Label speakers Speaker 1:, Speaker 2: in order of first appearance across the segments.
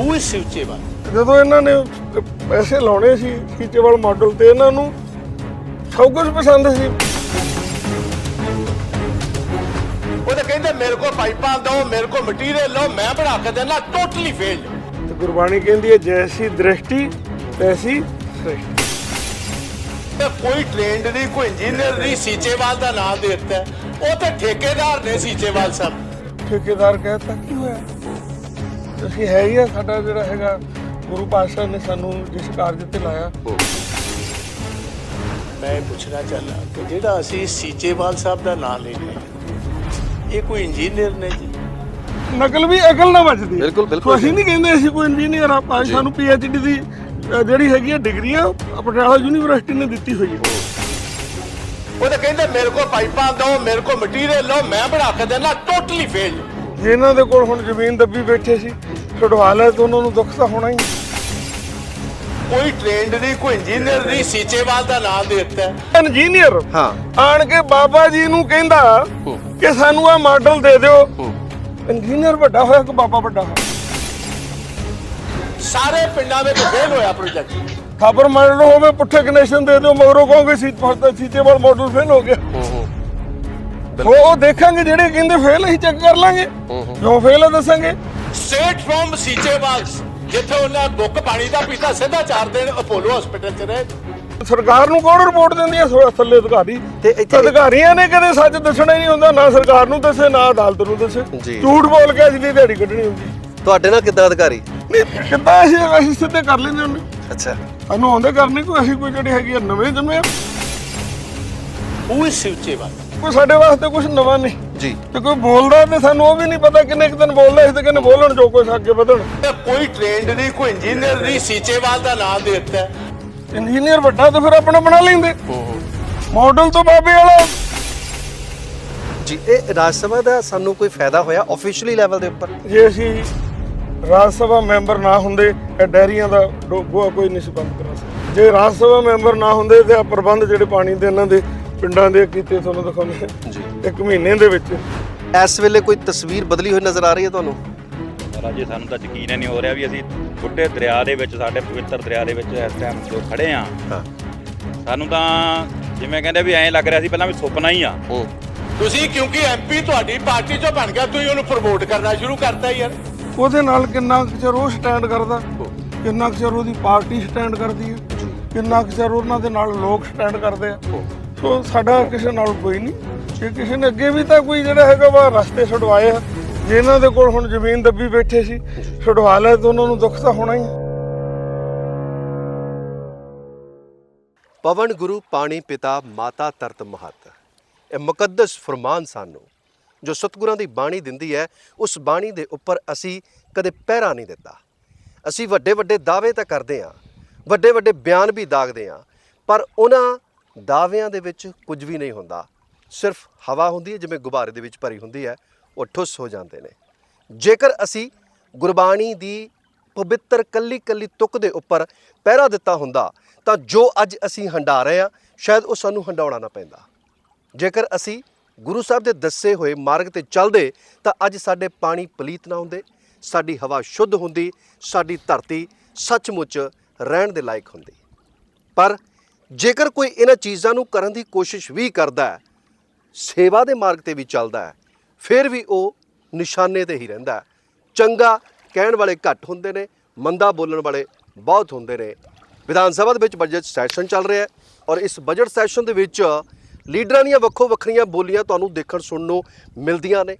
Speaker 1: Who is Sivchewal?
Speaker 2: ਜਦੋਂ ਇਹਨਾਂ ਨੇ ਪੈਸੇ ਲਾਉਣੇ ਸੀ ਸੀਚੇਵਾਲ ਮਾਡਲ ਤੇ ਇਹਨਾਂ ਨੂੰ ਸਭ ਕੁਝ ਪਸੰਦ ਸੀ।
Speaker 1: ਉਹ ਤਾਂ ਕਹਿੰਦੇ ਮੇਰੇ ਕੋਲ ਪਾਈਪਾਂ ਦਿਓ ਮੇਰੇ ਕੋਲ ਮਟੀਰੀਅਲ ਲਓ ਮੈਂ ਬਣਾ ਕੇ ਦੇਣਾ ਟੋਟਲੀ ਫੇਲ
Speaker 2: ਤੇ ਗੁਰਬਾਣੀ ਕਹਿੰਦੀ ਹੈ ਜੈਸੀ ਦ੍ਰਿਸ਼ਟੀ ਤੈਸੀ ਸ੍ਰਿਸ਼ਟੀ।
Speaker 1: ਤੇ ਕੋਈ ਟ੍ਰੇਨਡ ਨਹੀਂ ਕੋਈ ਇੰਜੀਨੀਅਰ ਨਹੀਂ ਸੀਚੇਵਾਲ ਦਾ ਨਾਮ ਦੇ ਦਿੱਤਾ। ਉਹ ਤੇ ਠੇਕੇਦਾਰ ਨੇ ਸੀਚੇਵਾਲ ਸਾਹਿਬ।
Speaker 2: ਠੇਕੇਦਾਰ ਕਹਿੰਦਾ ਕੀ ਹੋਇਆ? ਅਸੀਂ ਹੈ ਹੀ ਆ ਸਾਡਾ ਜਿਹੜਾ ਹੈਗਾ ਗੁਰੂ ਪਾਤਸ਼ਾਹ ਨੇ ਸਾਨੂੰ ਜਿਸ ਕਾਰਜ ਤੇ ਲਾਇਆ।
Speaker 1: ਮੈਂ ਇਹ ਪੁੱਛਣਾ ਚਾਹੁੰਦਾ ਕਿ ਜਿਹੜਾ ਅਸੀਂ ਸੀਚੇਵਾਲ ਸਾਹਿਬ ਦਾ ਨਾਮ ਲੈ ਰਹੇ ਇਹ ਕੋਈ ਇੰਜੀਨੀਅਰ ਨੇ ਜੀ?
Speaker 2: ਨਕਲ ਵੀ ਅਕਲ ਨਾ ਵੱਜਦੀ। ਹੈ।
Speaker 3: ਬਿਲਕੁਲ, ਬਿਲਕੁਲ
Speaker 2: ਸੋ ਅਸੀਂ ਨਹੀਂ ਕਹਿੰਦੇ ਅਸੀਂ ਕੋਈ ਇੰਜੀਨੀਅਰ ਆ ਭਾਵੇਂ ਸਾਨੂੰ ਡੀ ਦੀ ਅ, ਜਿਹੜੀ ਹੈਗੀ ਹੈ ਡਿਗਰੀਆਂ ਪਟਿਆਲਾ ਯੂਨੀਵਰਸਿਟੀ ਨੇ ਦਿੱਤੀ ਹੋਈ ਹੈ।
Speaker 1: ਉਹ ਤਾਂ ਕਹਿੰਦੇ ਮੇਰੇ ਕੋਲ ਪਾਈਪਾਂ ਦਿਓ ਮੇਰੇ ਕੋਲ ਮਟੀਰੀਅਲ ਲਓ ਮੈਂ ਬਣਾ ਕੇ ਦੇਣਾ ਟੋਟਲੀ ਫੇਲ
Speaker 2: ਜਿਨ੍ਹਾਂ ਦੇ ਕੋਲ ਹੁਣ ਜ਼ਮੀਨ ਦੱਬੀ ਬੈਠੇ ਸੀ ਛੁਡਵਾ ਲੈ ਤਾਂ ਉਹਨਾਂ ਨੂੰ ਦੁੱਖ ਤਾਂ ਹੋਣਾ ਹੀ
Speaker 1: ਕੋਈ ਟ੍ਰੇਨਡ ਨਹੀਂ ਕੋਈ ਇੰਜੀਨੀਅਰ ਨਹੀਂ ਸੀਚੇਵਾਲ ਦਾ ਨਾਮ ਦੇ ਦਿੱਤਾ ਹੈ।
Speaker 2: ਇੰਜੀਨੀਅਰ
Speaker 3: ਹਾਂ।
Speaker 2: ਆਣ ਕੇ ਬਾਬਾ ਜੀ ਨੂੰ ਕਹਿੰਦਾ ਕਿ ਸਾਨੂੰ ਆ ਮਾਡਲ ਦੇ ਦਿਓ। ਇੰਜੀਨੀਅਰ ਵੱਡਾ ਹੋਇਆ ਕਿ ਬਾਬਾ ਵੱਡਾ ਹੋਇਆ?
Speaker 1: ਸਾਰੇ ਪਿੰਡਾਂ ਵਿੱਚ ਫੇਲ ਹੋਇਆ ਪ੍ਰੋਜੈਕਟ
Speaker 2: ਖਬਰ ਮਾਡਲ ਹੋਵੇ ਪੁੱਠੇ ਕਨੈਕਸ਼ਨ ਦੇ ਦਿਓ ਮਗਰੋਂ ਕਹੋਗੇ ਸੀ ਸੀਚੇਵਾਲ ਮਾਡਲ ਫੇਲ ਹੋ ਗਿਆ। ਉਹ ਉਹ ਦੇਖਾਂਗੇ ਜਿਹੜੇ ਕਹਿੰਦੇ ਫੇਲ ਅਸੀਂ ਚੈੱਕ ਕਰ ਲਾਂਗੇ। ਜੋ ਫੇਲ ਹੈ ਦੱਸਾਂਗੇ।
Speaker 1: ਸਟੇਟ ਫਰੋਮ ਸੀਚੇਵਾਲ ਜਿੱਥੇ ਉਹਨਾਂ ਬੁੱਕ ਪਾਣੀ ਦਾ ਪੀਤਾ ਸਿੱਧਾ ਚਾਰ ਦਿਨ ਅਪੋਲੋ ਹਸਪੀਟਲ 'ਚ ਰਹੇ।
Speaker 2: ਸਰਕਾਰ ਨੂੰ ਕੌਣ ਰਿਪੋਰਟ ਦਿੰਦੀ ਹੈ ਸੋ ਥੱਲੇ ਅਧਿਕਾਰੀ?
Speaker 3: ਤੇ ਇੱਥੇ-
Speaker 2: ਅਧਿਕਾਰੀਆਂ ਨੇ ਕਦੇ ਸੱਚ ਦੱਸਣਾ ਹੀ ਨਹੀਂ ਹੁੰਦਾ ਨਾ ਸਰਕਾਰ ਨੂੰ ਦੱਸੇ ਨਾ ਅਦਾਲਤ ਨੂੰ ਦੱਸੇ।
Speaker 3: ਜੀ।
Speaker 2: ਝੂਠ ਬੋਲ ਕੇ ਅਜਲੀ ਦਿਹਾੜੀ ਕੱਢਣੀ ਹੁੰਦੀ।
Speaker 3: ਤੁਹਾਡੇ ਨਾਲ ਕਿੱਦਾਂ ਅਧਿਕਾਰੀ?
Speaker 2: ਨਹੀਂ ਕਿੱਦਾਂ ਅਸੀਂ ਅਸੀਂ ਸਿੱਧੇ ਕਰ ਲੈਂਦੇ ਹੁੰਦੇ।
Speaker 3: ਅੱਛਾ।
Speaker 2: ਸਾਨੂੰ ਆਉਂਦੇ ਕਰਨੀ ਕੋਈ ਅਸੀਂ ਕੋਈ ਜਿਹੜੀ ਹੈਗੀ ਆ ਨਵੇਂ ਜੰਮੇ ਆ।
Speaker 1: ਹੂ ਸੀਚੇਵਾਲ
Speaker 2: ਕੋਈ ਸਾਡੇ ਵਾਸਤੇ ਕੁਝ ਨਵਾਂ ਨਹੀਂ।
Speaker 3: ਜੀ।
Speaker 2: ਤੇ ਕੋਈ ਬੋਲਦਾ ਤੇ ਸਾਨੂੰ ਉਹ ਵੀ ਨਹੀਂ ਪਤਾ ਕਿੰਨੇ ਕੁ ਦਿਨ ਬੋਲਦਾ ਸੀ ਤੇ ਕਿੰਨੇ ਬੋਲਣ ਜੋ ਕੁਛ ਅੱਗੇ ਵਧਣ।
Speaker 1: ਕੋਈ ਟ੍ਰੇਨਡ ਨਹੀਂ ਕੋਈ ਇੰਜੀਨੀਅਰ ਨਹੀਂ ਸੀਚੇਵਾਲ ਦਾ ਨਾਮ ਦੇ ਦਿੱਤਾ।
Speaker 2: ਇੰਜੀਨੀਅਰ ਵੱਡਾ ਤਾਂ ਫਿਰ ਆਪਣਾ ਬਣਾ ਲੈਂਦੇ। ਮਾਡਲ ਤੋਂ ਬਾਬੇ ਵਾਲਾ।
Speaker 3: ਜੀ ਇਹ ਰਾਜ ਸਭਾ ਦਾ ਸਾਨੂੰ ਕੋਈ ਫਾਇਦਾ ਹੋਇਆ ਆਫੀਸ਼ੀਅਲੀ ਲੈਵਲ ਦੇ ਉੱਪਰ?
Speaker 2: ਜੇ ਅਸੀਂ ਰਾਜ ਸਭਾ ਮੈਂਬਰ ਨਾ ਹੁੰਦੇ ਇਹ ਡੈਰੀਆਂ ਦਾ ਡੋ- ਗੋਹਾ ਕੋਈ ਨਹੀਂ ਸੀ ਬੰਦ ਕਰਾ ਸਕਦਾ। ਜੇ ਰਾਜ ਸਭਾ ਮੈਂਬਰ ਨਾ ਹੁੰਦੇ ਤੇ ਆ ਪ੍ਰਬੰਧ ਜਿਹੜੇ ਪਾਣੀ ਦੇ ਇਹਨਾਂ ਦੇ ਪਿੰਡਾਂ ਦੇ ਕੀਤੇ ਤੁਹਾਨੂੰ ਦਿਖਾਉਂਦੇ
Speaker 3: ਜੀ।
Speaker 2: ਇੱਕ ਮਹੀਨੇ ਦੇ ਵਿੱਚ।
Speaker 3: ਇਸ ਵੇਲੇ ਕੋਈ ਤਸਵੀਰ ਬਦਲੀ ਹੋਈ ਨਜ਼ਰ ਆ ਰਹੀ ਹੈ ਤੁਹਾਨੂੰ?
Speaker 4: ਰਾਜੇ ਸਾਨੂੰ ਤਾਂ ਯਕੀਨ ਹੀ ਨਹੀਂ ਹੋ ਰਿਹਾ ਵੀ ਅਸੀਂ ਬੁੱਢੇ ਦਰਿਆ ਦੇ ਵਿੱਚ ਸਾਡੇ ਪਵਿੱਤਰ ਦਰਿਆ ਦੇ ਵਿੱਚ ਇਸ ਟਾਈਮ ਜੋ ਖੜੇ ਆ
Speaker 3: ਹਾਂ।
Speaker 4: ਸਾਨੂੰ ਤਾਂ ਜਿਵੇਂ ਕਹਿੰਦੇ ਵੀ ਐਂ ਲੱਗ ਰਿਹਾ ਸੀ ਪਹਿਲਾਂ ਵੀ ਸੁਪਨਾ ਹੀ ਆ।
Speaker 1: ਤੁਸੀਂ ਕਿਉਂਕਿ ਐਮਪੀ ਤੁਹਾਡੀ ਪਾਰਟੀ 'ਚੋਂ ਬਣ ਗਿਆ ਤੁਸੀਂ ਉਹਨੂੰ ਪ੍ਰਮੋਟ ਕਰਨਾ ਸ਼ੁਰੂ ਕਰਤਾ ਯਾਰ।
Speaker 2: ਉਹਦੇ ਨਾਲ ਕਿੰਨਾ ਕੁ ਚਿਰ ਉਹ ਸਟੈਂਡ ਕਰਦਾ? ਕਿੰਨਾ ਕੁ ਚਿਰ ਉਹਦੀ ਪਾਰਟੀ ਸਟੈਂਡ ਕਰਦੀ ਹੈ? ਕਿੰਨਾ ਕੁ ਚਿਰ ਉਹਨਾਂ ਦੇ ਨਾਲ ਲੋਕ ਸਟੈਂਡ ਕਰਦੇ ਆ? ਸੋ ਸਾਡਾ ਕਿਸੇ ਨਾਲ ਕੋਈ ਨਹੀਂ। ਜੇ ਕਿਸੇ ਨੇ ਅੱਗੇ ਵੀ ਤਾਂ ਕੋਈ ਜਿਹੜਾ ਹੈਗਾ ਵਾ ਰਸਤੇ ਛੁਡਵਾਏ ਆ। ਜੇ ਇਹਨਾਂ ਦੇ ਕੋਲ ਹੁਣ ਜ਼ਮੀਨ ਦੱਬੀ ਬੈਠੇ ਸੀ, ਛੁਡਵਾ ਲੈ ਤਾਂ ਉਹਨਾਂ ਨੂੰ ਦੁੱਖ ਤਾਂ ਹੋਣਾ ਹੀ ਹੈ
Speaker 3: ਪਵਨ ਗੁਰੂ ਪਾਣੀ ਪਿਤਾ ਮਾਤਾ ਤਰਤ ਮਹਤ। ਇਹ ਮੁਕੱਦਸ ਫਰਮਾਨ ਸਾਨੂੰ, ਜੋ ਸਤਿਗੁਰਾਂ ਦੀ ਬਾਣੀ ਦਿੰਦੀ ਹੈ, ਉਸ ਬਾਣੀ ਦੇ ਉੱਪਰ ਅਸੀਂ ਕਦੇ ਪਹਿਰਾ ਨਹੀਂ ਦਿੱਤਾ। ਅਸੀਂ ਵੱਡੇ ਵੱਡੇ ਦਾਅਵੇ ਤਾਂ ਕਰਦੇ ਹਾਂ ਵੱਡੇ ਵੱਡੇ ਬਿਆਨ ਵੀ ਦਾਗਦੇ ਹਾਂ, ਪਰ ਉਹਨਾਂ ਦਾਅਵਿਆਂ ਦੇ ਵਿੱਚ ਕੁਝ ਵੀ ਨਹੀਂ ਹੁੰਦਾ। ਸਿਰਫ ਹਵਾ ਹੁੰਦੀ ਹੈ, ਜਿਵੇਂ ਗੁਬਾਰੇ ਦੇ ਵਿੱਚ ਭਰੀ ਹੁੰਦੀ ਹੈ, ਉਹ ਠੁੱਸ ਹੋ ਜਾਂਦੇ ਨੇ। ਜੇਕਰ ਅਸੀਂ ਗੁਰਬਾਣੀ ਦੀ ਪਵਿੱਤਰ ਕੱਲੀ ਕੱਲੀ ਤੁਕ ਦੇ ਉੱਪਰ ਪਹਿਰਾ ਦਿੱਤਾ ਹੁੰਦਾ, ਤਾਂ ਜੋ ਅੱਜ ਅਸੀਂ ਹੰਡਾ ਰਹੇ ਹਾਂ, ਸ਼ਾਇਦ ਉਹ ਸਾਨੂੰ ਹੰਡਾਉਣਾ ਨਾ ਪੈਂਦਾ। ਜੇਕਰ ਅਸੀਂ ਗੁਰੂ ਸਾਹਿਬ ਦੇ ਦੱਸੇ ਹੋਏ ਮਾਰਗ ਤੇ ਚੱਲਦੇ, ਤਾਂ ਅੱਜ ਸਾਡੇ ਪਾਣੀ ਪਲੀਤ ਨਾ ਹੁੰਦੇ, ਸਾਡੀ ਹਵਾ ਸ਼ੁੱਧ ਹੁੰਦੀ, ਸਾਡੀ ਧਰਤੀ ਸੱਚਮੁੱਚ ਰਹਿਣ ਦੇ ਲਾਇਕ ਹੁੰਦੀ। ਪਰ ਜੇਕਰ ਕੋਈ ਇਹਨਾਂ ਚੀਜ਼ਾਂ ਨੂੰ ਕਰਨ ਦੀ ਕੋਸ਼ਿਸ਼ ਵੀ ਕਰਦਾ ਹੈ, ਸੇਵਾ ਦੇ ਮਾਰਗ ਤੇ ਵੀ ਚੱਲਦਾ ਹੈ, ਫਿਰ ਵੀ ਉਹ ਨਿਸ਼ਾਨੇ ਤੇ ਹੀ ਰਹਿੰਦਾ ਹੈ। ਚੰਗਾ ਕਹਿਣ ਵਾਲੇ ਘੱਟ ਹੁੰਦੇ ਨੇ, ਮੰਦਾ ਬੋਲਣ ਵਾਲੇ ਬਹੁਤ ਹੁੰਦੇ ਨੇ। ਵਿਧਾਨ ਸਭਾ ਦੇ ਵਿੱਚ ਬਜਟ ਸੈਸ਼ਨ ਚੱਲ ਰਿਹਾ ਹੈ ਔਰ ਇਸ ਬਜਟ ਸੈਸ਼ਨ ਦੇ ਵਿੱਚ ਲੀਡਰਾਂ ਦੀਆਂ ਵੱਖੋ ਵੱਖਰੀਆਂ ਬੋਲੀਆਂ ਤੁਹਾਨੂੰ ਦੇਖਣ ਸੁਣਨ ਨੂੰ ਮਿਲਦੀਆਂ ਨੇ।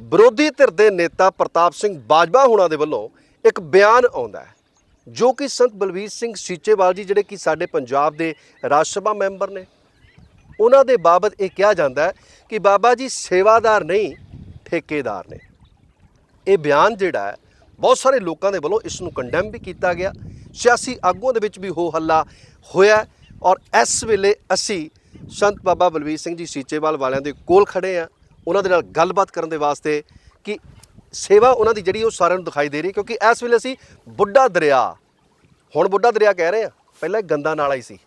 Speaker 3: ਵਿਰੋਧੀ ਧਿਰ ਦੇ ਨੇਤਾ ਪ੍ਰਤਾਪ ਸਿੰਘ ਬਾਜਵਾ ਹੁਣਾਂ ਦੇ ਵੱਲੋਂ ਇੱਕ ਬਿਆਨ ਆਉਂਦਾ ਹੈ। ਜੋ ਕਿ ਸੰਤ ਬਲਵੀਰ ਸਿੰਘ ਸੀਚੇਵਾਲ ਜੀ ਜਿਹੜੇ ਕਿ ਸਾਡੇ ਪੰਜਾਬ ਦੇ ਰਾਜ ਸਭਾ ਮੈਂਬਰ ਨੇ, ਉਹਨਾਂ ਦੇ ਬਾਬਤ ਇਹ ਕਿਹਾ ਜਾਂਦਾ ਹੈ ਕਿ ਬਾਬਾ ਜੀ ਸੇਵਾਦਾਰ ਨਹੀਂ, ਠੇਕੇਦਾਰ ਨੇ। ਇਹ ਬਿਆਨ ਜਿਹੜਾ ਹੈ, ਬਹੁਤ ਸਾਰੇ ਲੋਕਾਂ ਦੇ ਵੱਲੋਂ ਇਸ ਨੂੰ ਕੰਡੈਮ ਵੀ ਕੀਤਾ ਗਿਆ। ਸਿਆਸੀ ਆਗੂਆਂ ਦੇ ਵਿੱਚ ਵੀ ਹੋ ਹੱਲਾ ਹੋਇਆ ਔਰ ਇਸ ਵੇਲੇ ਅਸੀਂ ਸੰਤ ਬਾਬਾ ਬਲਵੀਰ ਸਿੰਘ ਜੀ ਸੀਚੇਵਾਲ ਵਾਲਿਆਂ ਦੇ ਕੋਲ ਖੜੇ ਆ ਉਹਨਾਂ ਦੇ ਨਾਲ ਗੱਲਬਾਤ ਕਰਨ ਦੇ ਵਾਸਤੇ ਕਿ ਸੇਵਾ ਉਹਨਾਂ ਦੀ ਜਿਹੜੀ ਉਹ ਸਾਰਿਆਂ ਨੂੰ ਦਿਖਾਈ ਦੇ ਰਹੀ ਕਿਉਂਕਿ ਇਸ ਵੇਲੇ ਅਸੀਂ ਬੁੱਢਾ ਦਰਿਆ, ਹੁਣ ਬੁੱਢਾ ਦਰਿਆ ਕਹਿ ਰਹੇ ਆ, ਪਹਿਲਾਂ ਇਹ ਗੰਦਾ ਨਾਲਾ ਹੀ ਸੀ।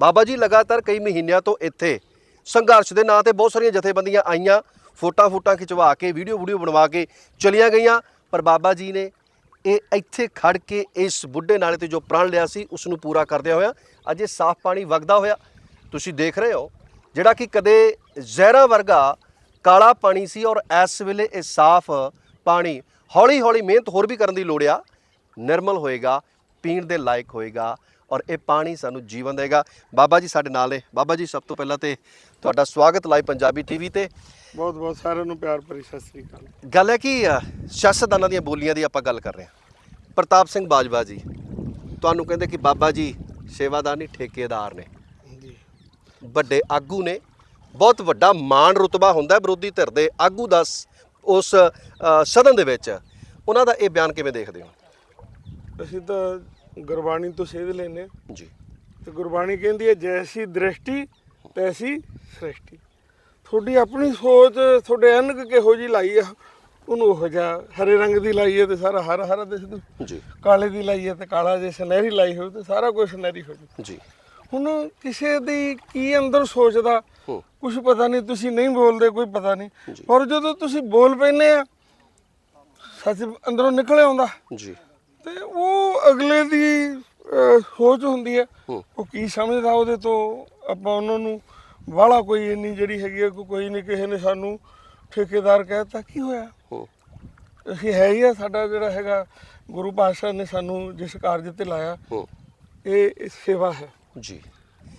Speaker 3: ਬਾਬਾ ਜੀ ਲਗਾਤਾਰ ਕਈ ਮਹੀਨਿਆਂ ਤੋਂ ਇੱਥੇ ਸੰਘਰਸ਼ ਦੇ ਨਾਂ ਤੇ ਬਹੁਤ ਸਾਰੀਆਂ ਜਥੇਬੰਦੀਆਂ ਆਈਆਂ, ਫੋਟਾ ਫੋਟਾ ਖਿਚਵਾ ਕੇ, ਵੀਡੀਓ ਵੀਡੀਓ ਬਣਵਾ ਕੇ ਚਲੀਆਂ ਗਈਆਂ, ਪਰ ਬਾਬਾ ਜੀ ਨੇ ਇਹ ਇੱਥੇ ਖੜ ਕੇ ਇਸ ਬੁੱਢੇ ਨਾਲੇ ਤੇ ਜੋ ਪ੍ਰਣ ਲਿਆ ਸੀ ਉਸ ਨੂੰ ਪੂਰਾ ਕਰਦਿਆਂ ਹੋਇਆ ਅੱਜ ਇਹ ਸਾਫ਼ ਪਾਣੀ ਵਗਦਾ ਹੋਇਆ। ਤੁਸੀਂ ਦੇਖ ਰਹੇ ਹੋ, ਜਿਹੜਾ ਕਿ ਕਦੇ ਜ਼ਹਿਰਾ ਵਰਗਾ ਕਾਲਾ ਪਾਣੀ ਸੀ ਔਰ ਇਸ ਵੇਲੇ ਇਹ ਸਾਫ਼ ਪਾਣੀ ਹੌਲੀ ਹੌਲੀ ਮਿਹਨਤ ਹੋਰ ਵੀ ਕਰਨ ਦੀ ਲੋੜ ਆ। ਨਿਰਮਲ ਹੋਏਗਾ ਪੀਣ ਦੇ ਲਾਇਕ ਹੋਏਗਾ ਔਰ ਇਹ ਪਾਣੀ ਸਾਨੂੰ ਜੀਵਨ ਦੇਗਾ। ਬਾਬਾ ਜੀ ਸਾਡੇ ਨਾਲ ਨੇ। ਬਾਬਾ ਜੀ ਸਭ ਤੋਂ ਪਹਿਲਾਂ ਤੇ ਤੁਹਾਡਾ ਸਵਾਗਤ ਲਾਈਵ ਪੰਜਾਬੀ ਟੀਵੀ ਤੇ।
Speaker 2: ਬਹੁਤ ਬਹੁਤ ਸਾਰਿਆਂ ਨੂੰ ਪਿਆਰ ਭਰੀ ਸਤਿ ਸ੍ਰੀ ਅਕਾਲ।
Speaker 3: ਗੱਲ ਹੈ ਕਿ ਸਿਆਸਤਦਾਨਾਂ ਦੀਆਂ ਬੋਲੀਆਂ ਦੀ ਆਪਾਂ ਗੱਲ ਕਰ ਰਹੇ ਹਾਂ। ਪ੍ਰਤਾਪ ਸਿੰਘ ਬਾਜਵਾ ਜੀ ਤੁਹਾਨੂੰ ਕਹਿੰਦੇ ਕਿ ਬਾਬਾ ਜੀ ਸੇਵਾਦਾਰ ਨਹੀਂ ਠੇਕੇਦਾਰ ਨੇ।
Speaker 2: ਜੀ।
Speaker 3: ਵੱਡੇ ਆਗੂ ਨੇ। ਬਹੁਤ ਵੱਡਾ ਮਾਣ ਰੁਤਬਾ ਹੁੰਦਾ ਹੈ ਵਿਰੋਧੀ ਧਿਰ ਦੇ। ਆਗੂ ਦਾ ਉਸ ਸਦਨ ਦੇ ਵਿੱਚ ਉਹਨਾਂ ਦਾ ਇਹ ਬਿਆਨ ਕਿਵੇਂ ਦੇਖਦੇ ਹੋ?
Speaker 2: ਅਸੀਂ ਤਾਂ ਗੁਰਬਾਣੀ ਤੋਂ ਸੇਧ ਲੈਨੇ
Speaker 3: ਜੀ।
Speaker 2: ਤੇ ਗੁਰਬਾਣੀ ਕਹਿੰਦੀ ਹੈ ਜੈਸੀ ਦ੍ਰਿਸ਼ਟੀ ਤੈਸੀ ਸ੍ਰਿਸ਼ਟੀ। ਤੁਹਾਡੀ ਆਪਣੀ ਸੋਚ ਤੁਹਾਡੇ ਅਨਕ ਕਿਹੋ ਜੀ ਲਾਈ ਆ? ਉਹਨੂੰ ਉਹ ਜਿਹਾ ਹਰੇ ਰੰਗ ਦੀ ਲਾਈ ਹੈ ਤੇ ਸਾਰਾ ਹਰਾ ਹਰਾ ਦਿਸ ਦੂ
Speaker 3: ਜੀ।
Speaker 2: ਕਾਲੇ ਦੀ ਲਾਈ ਹੈ ਤੇ ਕਾਲਾ ਜੇ ਸੁਨਹਿਰੀ ਲਾਈ ਹੋਵੇ ਤੇ ਸਾਰਾ ਕੁਝ ਸੁਨਹਿਰੀ ਹੋ ਜੂ
Speaker 3: ਜੀ।
Speaker 2: ਹੁਣ ਕਿਸੇ ਦੀ ਕੀ ਅੰਦਰ ਸੋਚਦਾ ਕੁਝ ਪਤਾ ਨਹੀਂ ਤੁਸੀਂ ਨਹੀਂ ਬੋਲਦੇ ਕੋਈ ਪਤਾ ਨਹੀਂ। ਪਰ ਜਦੋਂ ਤੁਸੀਂ ਬੋਲ ਪੈਨੇ ਆ ਸੱਚ ਅੰਦਰੋਂ ਨਿਕਲ ਆਉਂਦਾ।
Speaker 3: ਜੀ।
Speaker 2: ਤੇ ਉਹ ਅਗਲੇ ਦੀ ਸੋਚ ਹੁੰਦੀ ਹੈ। ਉਹ ਕੀ ਸਮਝਦਾ ਉਹਦੇ ਤੋਂ? ਆਪਾਂ ਉਹਨਾਂ ਨੂੰ ਵਾਲਾ ਕੋਈ ਇੰਨੀ ਜਿਹੜੀ ਹੈਗੀ ਹੈ ਕੋਈ ਨਹੀਂ ਕਿਸੇ ਨੇ ਸਾਨੂੰ ਠੇਕੇਦਾਰ ਕਹਿਤਾ ਕੀ ਹੋਇਆ? ਅਸੀਂ ਹੈ ਹੀ ਆ ਸਾਡਾ ਜਿਹੜਾ ਹੈਗਾ ਗੁਰੂ ਪਾਤਸ਼ਾਹ ਨੇ ਸਾਨੂੰ ਜਿਸ ਕਾਰਜ ਤੇ ਲਾਇਆ ਇਹ ਸੇਵਾ ਹੈ।
Speaker 3: ਜੀ।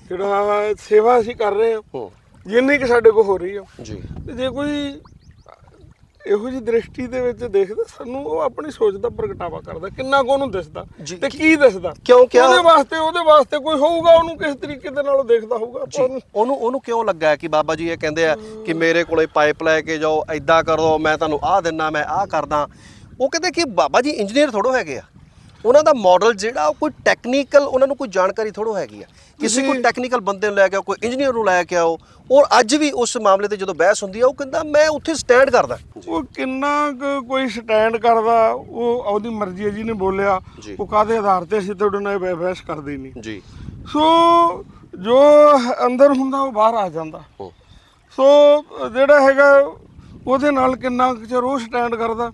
Speaker 2: ਜਿਹੜਾ ਸੇਵਾ ਅਸੀਂ ਕਰ ਰਹੇ ਹਾਂ
Speaker 3: ਹੂੰ।
Speaker 2: ਜਿੰਨੀ ਕਿ ਸਾਡੇ ਕੋਲ ਹੋ ਰਹੀ ਹੈ
Speaker 3: ਜੀ।
Speaker 2: ਤੇ ਜੇ ਕੋਈ ਇਹੋ ਜੀ ਦ੍ਰਿਸ਼ਟੀ ਦੇ ਵਿੱਚ ਦੇਖਦਾ ਸਾਨੂੰ ਉਹ ਆਪਣੀ ਸੋਚ ਦਾ ਪ੍ਰਗਟਾਵਾ ਕਰਦਾ ਕਿੰਨਾ ਕੁ ਉਹਨੂੰ ਦਿਸਦਾ ਤੇ ਕੀ ਦਿਸਦਾ।
Speaker 3: ਕਿਉਂ ਕਿਹਾ-
Speaker 2: ਉਹਦੇ ਵਾਸਤੇ ਉਹਦੇ ਵਾਸਤੇ ਕੋਈ ਹੋਊਗਾ ਉਹਨੂੰ ਕਿਸ ਤਰੀਕੇ ਦੇ ਨਾਲ ਉਹ ਦੇਖਦਾ ਹੋਊਗਾ ਉਹਨੂੰ।
Speaker 3: ਉਹਨੂੰ ਕਿਉਂ ਲੱਗਾ ਕਿ ਬਾਬਾ ਜੀ ਇਹ ਕਹਿੰਦੇ ਆ ਕਿ ਮੇਰੇ ਕੋਲੇ ਪਾਈਪ ਲੈ ਕੇ ਜਾਓ ਐਦਾਂ ਕਰੋ ਮੈਂ ਤੁਹਾਨੂੰ ਆਹ ਦਿੰਨਾ ਮੈਂ ਆਹ ਕਰਦਾ। ਉਹ ਕਹਿੰਦੇ ਕਿ ਬਾਬਾ ਜੀ ਇੰਜੀਨੀਅਰ ਥੋੜੋ ਹੈਗੇ ਆ। ਉਹਨਾਂ ਦਾ ਮਾਡਲ ਜਿਹੜਾ ਉਹ ਕੋਈ ਟੈਕਨੀਕਲ ਉਹਨਾਂ ਨੂੰ ਕੋਈ ਜਾਣਕਾਰੀ ਥੋੜੋ ਹੈਗੀ ਆ। ਕਿਸੇ ਕੋਈ ਟੈਕਨੀਕਲ ਬੰਦੇ ਨੂੰ ਲੈ ਕੇ ਆਓ ਕੋਈ ਇੰਜੀਨੀਅਰ ਨੂੰ ਲੈ ਕੇ ਆਓ ਔਰ ਅੱਜ ਵੀ ਉਸ ਮਾਮਲੇ ਤੇ ਜਦੋਂ ਬਹਿਸ ਹੁੰਦੀ ਆ ਉਹ ਕਹਿੰਦਾ ਮੈਂ ਉੱਥੇ ਸਟੈਂਡ ਕਰਦਾ।
Speaker 2: ਉਹ ਕਿੰਨਾ ਕੋਈ ਸਟੈਂਡ ਕਰਦਾ ਉਹ ਉਹਦੀ ਮਰਜ਼ੀ ਹੈ ਜਿਹਨੇ ਬੋਲਿਆ। ਉਹ ਕਾਦੇ ਆਧਾਰ ਤੇ ਅਸੀਂ ਤੁਹਾਡੇ ਨਾਲ ਬਹਿਸ ਕਰਦੇ ਨਹੀਂ।
Speaker 3: ਜੀ।
Speaker 2: ਸੋ ਜੋ ਅੰਦਰ ਹੁੰਦਾ ਉਹ ਬਾਹਰ ਆ ਜਾਂਦਾ। ਸੋ ਜਿਹੜਾ ਹੈਗਾ ਉਹਦੇ ਨਾਲ ਕਿੰਨਾ ਚਿਰ ਉਹ ਸਟੈਂਡ ਕਰਦਾ।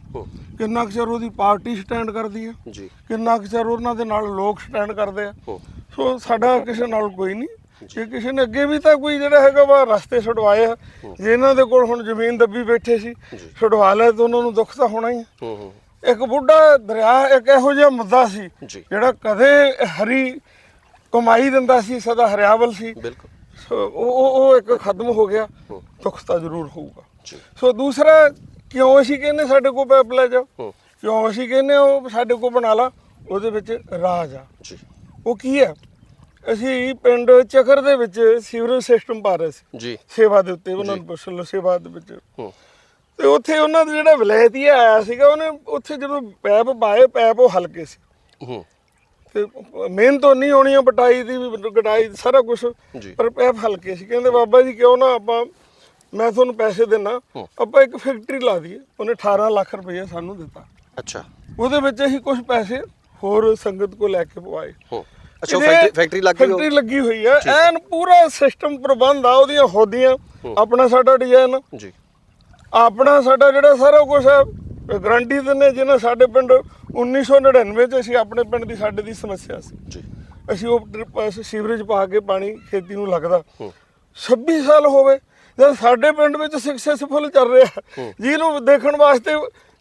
Speaker 2: ਕਿੰਨਾ ਕੁ ਚਿਰ ਉਹਦੀ ਪਾਰਟੀ ਸਟੈਂਡ ਕਰਦੀ ਹੈ
Speaker 3: ਜੀ।
Speaker 2: ਕਿੰਨਾ ਕੁ ਚਿਰ ਉਹਨਾਂ ਦੇ ਨਾਲ ਲੋਕ ਸਟੈਂਡ ਕਰਦੇ ਆ?
Speaker 3: ਹੂੰ।
Speaker 2: ਸੋ ਸਾਡਾ ਕਿਸੇ ਨਾਲ ਕੋਈ ਨਹੀਂ। ਜੇ। ਕਿਸੇ ਨੇ ਅੱਗੇ ਵੀ ਤਾਂ ਕੋਈ ਜਿਹੜਾ ਹੈਗਾ ਵਾ ਰਸਤੇ ਛੁਡਵਾਏ ਆ। ਜੇ ਇਹਨਾਂ ਦੇ ਕੋਲ ਹੁਣ ਜ਼ਮੀਨ ਦੱਬੀ ਬੈਠੇ ਸੀ ਛੁਡਵਾ ਲੈ ਤਾਂ ਉਹਨਾਂ ਨੂੰ ਦੁੱਖ ਤਾਂ ਹੋਣਾ ਹੀ ਆ।
Speaker 3: ਹੂੰ ਹੂੰ।
Speaker 2: ਇੱਕ ਬੁੱਢਾ ਦਰਿਆ ਇੱਕ ਇਹੋ ਜਿਹਾ ਮੁੱਦਾ ਸੀ
Speaker 3: ਜੀ।
Speaker 2: ਜਿਹੜਾ ਕਦੇ ਹਰੀ ਕਮਾਈ ਦਿੰਦਾ ਸੀ ਸਦਾ ਹਰਿਆਵਲ ਸੀ।
Speaker 3: ਬਿਲਕੁਲ।
Speaker 2: ਸੋ ਉਹ ਉਹ ਉਹ ਇੱਕ ਖਤਮ ਹੋ ਗਿਆ।
Speaker 3: ਹੂੰ।
Speaker 2: ਦੁੱਖ ਤਾਂ ਜ਼ਰੂਰ ਹੋਊਗਾ।
Speaker 3: ਜੀ।
Speaker 2: ਸੋ ਦੂਸਰਾ ਕਿਉਂ ਅਸੀਂ ਕਹਿੰਦੇ ਸਾਡੇ ਕੋਲ ਪੈਪ ਲੈ
Speaker 3: ਹੂੰ।
Speaker 2: ਕਿਉਂ ਅਸੀਂ ਕਹਿੰਦੇ ਉਹ ਸਾਡੇ ਕੋਲ ਬਣਾ ਲਾ? ਉਹਦੇ ਵਿੱਚ ਰਾਜ ਆ।
Speaker 3: ਜੀ।
Speaker 2: ਉਹ ਕੀ ਹੈ? ਅਸੀਂ ਪਿੰਡ ਚਕਰ ਦੇ ਵਿੱਚ ਸੀਵਰੇਜ ਸਿਸਟਮ ਪਾ ਰਹੇ ਸੀ।
Speaker 3: ਜੀ।
Speaker 2: ਸੇਵਾ ਦੇ ਉੱਤੇ ਉਹਨਾਂ ਨੂੰ ਪੁੱਛ ਲਓ ਸੇਵਾ ਦੇ ਵਿੱਚ। ਤੇ ਉੱਥੇ ਉਹਨਾਂ ਦਾ ਜਿਹੜਾ ਵਿਲਾਇਤੀ ਆਇਆ ਸੀਗਾ ਉਹਨੇ ਉੱਥੇ ਜਦੋਂ ਪੈਪ ਪਾਏ ਪੈਪ ਉਹ ਹਲਕੇ ਸੀ। ਤੇ ਮਿਹਨਤ ਤਾਂ ਨਹੀਂ ਹੋਣੀ ਪਟਾਈ ਦੀ ਵੀ ਕਟਾਈ ਸਾਰਾ ਕੁਝ
Speaker 3: ਜੀ।
Speaker 2: ਪਰ ਪੈਪ ਹਲਕੇ ਸੀ। ਕਹਿੰਦੇ ਬਾਬਾ ਜੀ ਕਿਉਂ ਨਾ ਆਪਾਂ ਮੈਂ ਤੁਹਾਨੂੰ ਪੈਸੇ ਦੇਣਾ। ਆਪਾਂ ਇੱਕ ਫੈਕਟਰੀ ਲਾ ਦਈਏ ਉਹਨੇ 18 ਲੱਖ ਰੁਪਏ ਸਾਨੂੰ ਦਿੱਤਾ।
Speaker 3: ਅੱਛਾ।
Speaker 2: ਉਹਦੇ ਵਿੱਚ ਅਸੀਂ ਕੁਝ ਪੈਸੇ ਹੋਰ ਸੰਗਤ ਕੋ ਲੈ ਕੇ ਪਵਾਏ।
Speaker 3: ਅੱਛਾ ਫੈਕਟਰੀ ਫੈਕਟਰੀ ਲੱਗ ਗਈ
Speaker 2: ਫੈਕਟਰੀ ਲੱਗੀ ਹੋਈ ਹੈ। ਐਨ ਪੂਰਾ ਸਿਸਟਮ ਪ੍ਰਬੰਧ ਆ ਉਹਦੀਆਂ ਹੋਦੀਆਂ। ਆਪਣਾ ਸਾਡਾ ਡਿਜ਼ਾਈਨ
Speaker 3: ਜੀ।
Speaker 2: ਆਪਣਾ ਸਾਡਾ ਜਿਹੜਾ ਸਾਰਾ ਕੁਝ ਹੈ ਗਰੰਟੀ ਦਿੰਦੇ ਜਿਹਨੇ ਸਾਡੇ ਪਿੰਡ 1999 ਚ ਅਸੀਂ ਆਪਣੇ ਪਿੰਡ ਦੀ ਸਾਡੇ ਦੀ ਸਮੱਸਿਆ ਸੀ।
Speaker 3: ਜੀ।
Speaker 2: ਅਸੀਂ ਉਹ ਸੀਵਰੇਜ ਪਾ ਕੇ ਪਾਣੀ ਖੇਤੀ ਨੂੰ ਲੱਗਦਾ।
Speaker 3: ਹੂੰ।
Speaker 2: 26 ਸਾਲ ਹੋ ਗਏ। ਜਦ ਸਾਡੇ ਪਿੰਡ ਵਿੱਚ ਸਕਸੈਸਫੁਲ ਚੱਲ ਰਿਹਾ ਜਿਹਨੂੰ ਦੇਖਣ ਵਾਸਤੇ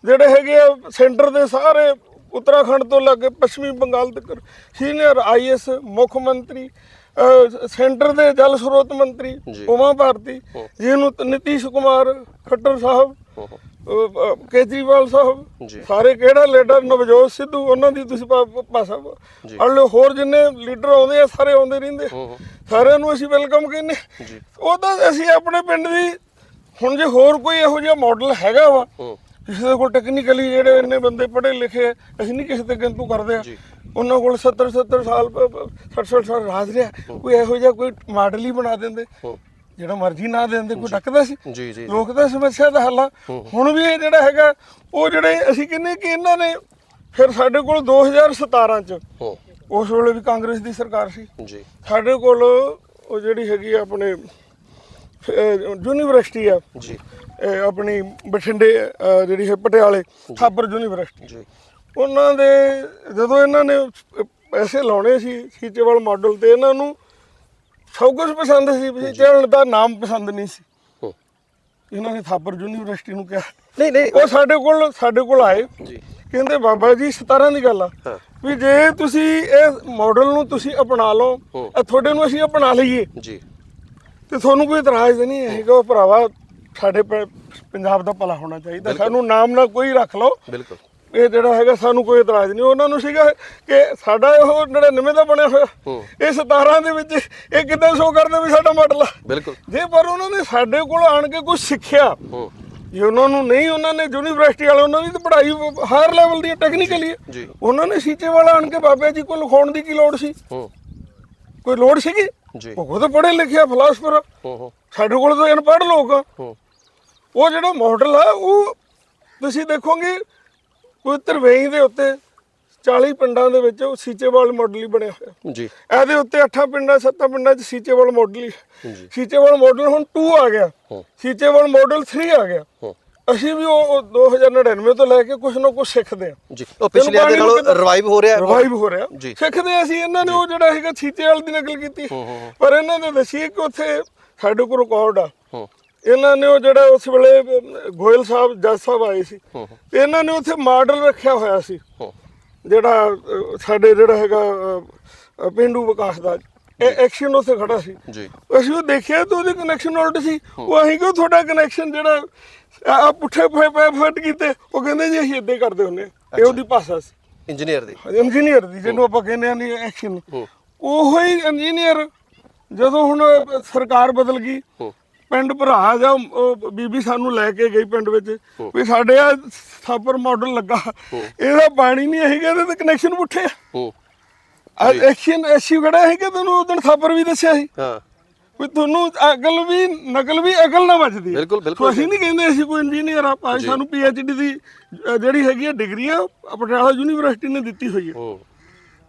Speaker 2: ਜਿਹੜੇ ਹੈਗੇ ਆ ਸੈਂਟਰ ਦੇ ਸਾਰੇ ਉੱਤਰਾਖੰਡ ਤੋਂ ਲੱਗ ਕੇ ਪੱਛਮੀ ਬੰਗਾਲ ਤੱਕ ਸੀਨੀਅਰ ਆਈਐਸ ਮੁੱਖ ਮੰਤਰੀ ਸੈਂਟਰ ਦੇ ਜਲ ਸਰੋਤ ਮੰਤਰੀ। ਉਮਾ ਭਾਰਤੀ ਜਿਹਨੂੰ ਨਿਤੀਸ਼ ਕੁਮਾਰ ਖੱਟਰ ਸਾਹਿਬ ਕੇਜਰੀਵਾਲ ਸਾਹਿਬ। ਸਾਰੇ ਕਿਹੜਾ ਲੀਡਰ ਨਵਜੋਤ ਸਿੱਧੂ ਉਹਨਾਂ ਦੀ ਤੁਸੀਂ
Speaker 3: ਜੀ।
Speaker 2: ਅੜਲੇ ਹੋਰ ਜਿੰਨੇ ਲੀਡਰ ਆਉਂਦੇ ਆ ਸਾਰੇ ਆਉਂਦੇ ਰਹਿੰਦੇ। ਸਾਰਿਆਂ ਨੂੰ ਅਸੀਂ ਵੈਲਕਮ ਕਹਿੰਦੇ
Speaker 3: ਜੀ।
Speaker 2: ਉਹ ਤਾਂ ਅਸੀਂ ਆਪਣੇ ਪਿੰਡ ਦੀ ਹੁਣ ਜੇ ਹੋਰ ਕੋਈ ਇਹੋ ਜਿਹਾ ਮਾਡਲ ਹੈਗਾ ਵਾ ਕਿਸੇ ਦੇ ਕੋਲ ਟੈਕਨੀਕਲੀ ਜਿਹੜੇ ਇੰਨੇ ਬੰਦੇ ਪੜ੍ਹੇ ਲਿਖੇ ਅਸੀਂ ਨਹੀਂ ਕਿਸੇ ਤੇ ਗਿਣਤੂ ਕਰਦੇ ਆ। ਉਹਨਾਂ ਕੋਲ 70 70 ਸਾਲ 60 60 ਸਾਲ ਰਾਜ ਰਿਹਾ। ਕੋਈ ਇਹੋ ਜਿਹਾ ਕੋਈ ਮਾਡਲ ਹੀ ਬਣਾ ਦਿੰਦੇ। ਜਿਹੜਾ ਮਰਜ਼ੀ ਨਾ ਦਿੰਦੇ ਕੋਈ ਡੱਕਦਾ ਸੀ।
Speaker 3: ਜੀ।
Speaker 2: ਲੋਕ ਤਾਂ ਸਮੱਸਿਆ ਦਾ ਹੱਲ ਆ। ਹੁਣ ਵੀ ਇਹ ਜਿਹੜਾ ਹੈਗਾ ਉਹ ਜਿਹੜੇ ਅਸੀਂ ਕਹਿੰਦੇ ਕਿ ਇਹਨਾਂ ਨੇ ਫਿਰ ਸਾਡੇ ਕੋਲ 2017 ਚ
Speaker 3: ਹੂੰ।
Speaker 2: ਉਸ ਵੇਲੇ ਵੀ ਕਾਂਗਰਸ ਦੀ ਸਰਕਾਰ ਸੀ।
Speaker 3: ਜੀ।
Speaker 2: ਸਾਡੇ ਕੋਲ ਉਹ ਜਿਹੜੀ ਹੈਗੀ ਆ ਆਪਣੇ ਯੂਨੀਵਰਸਿਟੀ ਆ।
Speaker 3: ਜੀ।
Speaker 2: ਇਹ ਆਪਣੀ ਬਠਿੰਡੇ ਅਹ, ਜਿਹੜੀ ਹੈ ਪਟਿਆਲੇ ਥਾਪਰ ਯੂਨੀਵਰਸਿਟੀ।
Speaker 3: ਜੀ।
Speaker 2: ਉਹਨਾਂ ਦੇ ਜਦੋਂ ਇਹਨਾਂ ਨੇ ਪੈਸੇ ਲਾਉਣੇ ਸੀ ਸੀਚੇਵਾਲ ਮਾਡਲ ਤੇ ਇਹਨਾਂ ਨੂੰ ਸਭ ਕੁਝ ਪਸੰਦ ਸੀ ਸੀਚੇਵਾਲ ਦਾ ਨਾਮ ਪਸੰਦ ਨਹੀਂ ਸੀ। ਇਹਨਾਂ ਨੇ ਥਾਪਰ ਯੂਨੀਵਰਸਿਟੀ ਨੂੰ ਕਿਹਾ।
Speaker 3: ਨਹੀਂ ਨਹੀਂ।
Speaker 2: ਉਹ ਸਾਡੇ ਕੋਲ ਸਾਡੇ ਕੋਲ ਆਏ।
Speaker 3: ਜੀ।
Speaker 2: ਕਹਿੰਦੇ ਬਾਬਾ ਜੀ 17 ਦੀ ਗੱਲ ਆ। ਵੀ ਜੇ ਤੁਸੀਂ ਇਹ ਮਾਡਲ ਨੂੰ ਤੁਸੀਂ ਅਪਣਾ ਲਓ। ਇਹ ਤੁਹਾਡੇ ਨੂੰ ਅਸੀਂ ਅਪਣਾ ਲਈਏ।
Speaker 3: ਜੀ।
Speaker 2: ਤੇ ਤੁਹਾਨੂੰ ਕੋਈ ਇਤਰਾਜ਼ ਨਹੀਂ ਹੈਗਾ ਉਹ ਭਰਾਵਾ ਸਾਡੇ ਪੰਜਾਬ ਦਾ ਭਲਾ ਹੋਣਾ ਚਾਹੀਦਾ। ਸਾਨੂੰ ਨਾਮ ਨਾ ਕੋਈ ਰੱਖ ਲਓ।
Speaker 3: ਬਿਲਕੁਲ।
Speaker 2: ਇਹ ਜਿਹੜਾ ਹੈਗਾ ਸਾਨੂੰ ਕੋਈ ਇਤਰਾਜ਼ ਨਹੀਂ। ਉਹਨਾਂ ਨੂੰ ਸੀਗਾ ਕਿ ਸਾਡਾ ਉਹ 99 ਦਾ ਬਣਿਆ ਹੋਇਆ। ਇਹ 17 ਦੇ ਵਿੱਚ ਇਹ ਕਿੱਦਾਂ ਸ਼ੋ ਕਰਦੇ ਵੀ ਸਾਡਾ ਮਾਡਲ ਆ?
Speaker 3: ਬਿਲਕੁਲ।
Speaker 2: ਜੇ ਪਰ ਉਹਨਾਂ ਨੇ ਸਾਡੇ ਕੋਲ ਆਣ ਕੇ ਕੁਝ ਸਿੱਖਿਆ ਜੇ ਉਹਨਾਂ ਨੂੰ ਨਹੀਂ ਉਹਨਾਂ ਨੇ ਯੂਨੀਵਰਸਿਟੀ ਵਾਲੇ ਉਹਨਾਂ ਦੀ ਤਾਂ ਪੜ੍ਹਾਈ ਹਾਇਰ ਲੈਵਲ ਦੀ ਟੈਕਨੀਕਲੀ ਹੈ ਉਹਨਾਂ ਨੇ ਸੀਚੇ ਵਾਲਾ ਆਣ ਕੇ ਬਾਬਾ ਜੀ ਕੋਲ ਲਿਖਾਉਣ ਦੀ ਕੀ ਲੋੜ ਸੀ? ਕੋਈ ਲੋੜ ਸੀਗੀ?
Speaker 3: ਜੀ।
Speaker 2: ਉਹ ਤਾਂ ਪੜ੍ਹੇ ਲਿਖਿਆ ਫਿਲਾਸਫਰ ਸਾਡੇ ਕੋਲ ਤਾਂ ਅਨਪੜ੍ਹ ਲੋਕ ਆ। ਉਹ ਜਿਹੜਾ ਮਾਡਲ ਆ ਉਹ ਤੁਸੀਂ ਦੇਖੋਗੇ ਕੋਈ ਤਰਵੇਈ ਦੇ ਉੱਤੇ 40 ਪਿੰਡਾਂ ਦੇ ਵਿੱਚ ਉਹ ਸੀਚੇਵਾਲ ਮਾਡਲ ਹੀ ਬਣਿਆ ਹੋਇਆ।
Speaker 3: ਜੀ।
Speaker 2: ਇਹਦੇ ਉੱਤੇ 8 ਪਿੰਡਾਂ 7 ਪਿੰਡਾਂ 'ਚ ਸੀਚੇਵਾਲ ਮਾਡਲ ਹੀ
Speaker 3: ਜੀ।
Speaker 2: ਸੀਚੇਵਾਲ ਮਾਡਲ ਹੁਣ 2 ਆ ਗਿਆ। ਸੀਚੇਵਾਲ ਮਾਡਲ 3 ਆ ਗਿਆ। ਅਸੀਂ ਵੀ ਉਹ ਉਹ 2099 ਤੋਂ ਲੈ ਕੇ ਕੁਝ ਨਾ ਕੁਝ ਸਿੱਖਦੇ ਆ
Speaker 3: ਜੀ। ਉਹ ਪਿਛਲੇ ਦੇ ਨਾਲੋਂ ਰਿਵਾਈਵ ਹੋ ਰਿਹਾ
Speaker 2: ਰਿਵਾਈਵ ਹੋ ਰਿਹਾ। ਸਿੱਖਦੇ ਅਸੀਂ ਇਹਨਾਂ ਨੇ ਉਹ ਜਿਹੜਾ ਹੈਗਾ ਸੀਚੇਵਾਲ ਦੀ ਨਕਲ ਕੀਤੀ। ਪਰ ਇਹਨਾਂ ਨੇ ਦੱਸੀ ਕਿ ਉੱਥੇ ਸਾਡੇ ਕੋਲ ਰਿਕਾਰਡ ਆ। ਇਹਨਾਂ ਨੇ ਉਹ ਜਿਹੜਾ ਉਸ ਵੇਲੇ ਗੋਇਲ ਸਾਹਿਬ ਜੱਜ ਸਾਹਿਬ ਆਏ ਸੀ। ਇਹਨਾਂ ਨੇ ਉੱਥੇ ਮਾਡਲ ਰੱਖਿਆ ਹੋਇਆ ਸੀ। ਜਿਹੜਾ ਸਾਡੇ ਜਿਹੜਾ ਹੈਗਾ ਪਿੰਡੂ ਵਿਕਾਸ ਦਾ। ਐਕਸ਼ਨ ਉੱਥੇ ਖੜਾ ਸੀ।
Speaker 3: ਜੀ।
Speaker 2: ਅਸੀਂ ਉਹ ਦੇਖਿਆ ਤਾਂ ਉਹਦੇ ਕਨੈਕਸ਼ਨ ਉਲਟ ਸੀ। ਉਹ ਅਸੀਂ ਕਿਉਂ ਤੁਹਾਡਾ ਕਨੈਕਸ਼ਨ ਜਿਹੜਾ ਆ ਪੁੱਠੇ ਪਏ ਪਏ ਫਟ ਕੀਤੇ। ਉਹ ਕਹਿੰਦੇ ਜੀ ਅਸੀਂ ਇਦਾਂ ਕਰਦੇ ਹੁੰਦੇ ਹਾਂ। ਇਹ ਉਹਦੀ ਭਾਸ਼ਾ ਸੀ।
Speaker 3: ਇੰਜੀਨੀਅਰ ਦੀ।
Speaker 2: ਇੰਜੀਨੀਅਰ ਦੀ ਜਿਹਨੂੰ ਆਪਾਂ ਕਹਿੰਦੇ ਆ ਨਹੀਂ ਐਕਸ਼ਨ। ਉਹੋ ਹੀ ਇੰਜੀਨੀਅਰ ਜਦੋਂ ਹੁਣ ਸਰਕਾਰ ਬਦਲ ਗਈ ਪਿੰਡ ਭਰਾ ਜਾਂ ਉਹ ਬੀਬੀ ਸਾਨੂੰ ਲੈ ਕੇ ਗਈ ਪਿੰਡ ਵਿੱਚ ਵੀ ਸਾਡੇ ਆ ਸਾਪਰ ਮਾਡਲ ਲੱਗਾ। ਇਹਦਾ ਪਾਣੀ ਨਹੀਂ ਹੈਗਾ ਇਹਦੇ ਤੇ ਕਨੈਕਸ਼ਨ ਪੁੱਠੇ ਆ।
Speaker 3: ਹੂੰ।
Speaker 2: ਐਕਸ਼ਨ ਐਸੀ ਖੜਾ ਹੈ ਕਿ ਤੁਹਾਨੂੰ ਉਦੋਂ ਸਾਪਰ ਵੀ ਦੱਸਿਆ ਸੀ।
Speaker 3: ਹਾਂ।
Speaker 2: ਵੀ ਤੁਹਾਨੂੰ ਅਕਲ ਵੀ ਨਕਲ ਵੀ ਅਕਲ ਨਾ ਹੈ।
Speaker 3: ਬਿਲਕੁਲ, ਬਿਲਕੁਲ।
Speaker 2: ਅਸੀਂ ਨਹੀਂ ਕਹਿੰਦੇ ਅਸੀਂ ਕੋਈ ਇੰਜੀਨੀਅਰ ਆ ਭਾਈ ਸਾਨੂੰ ਪੀ ਐਚ ਡੀ ਦੀ ਜਿਹੜੀ ਹੈਗੀ ਹੈ ਡਿਗਰੀ ਆ ਪਟਿਆਲਾ ਯੂਨੀਵਰਸਿਟੀ ਨੇ ਦਿੱਤੀ ਹੋਈ ਹੈ
Speaker 3: ਹੂੰ।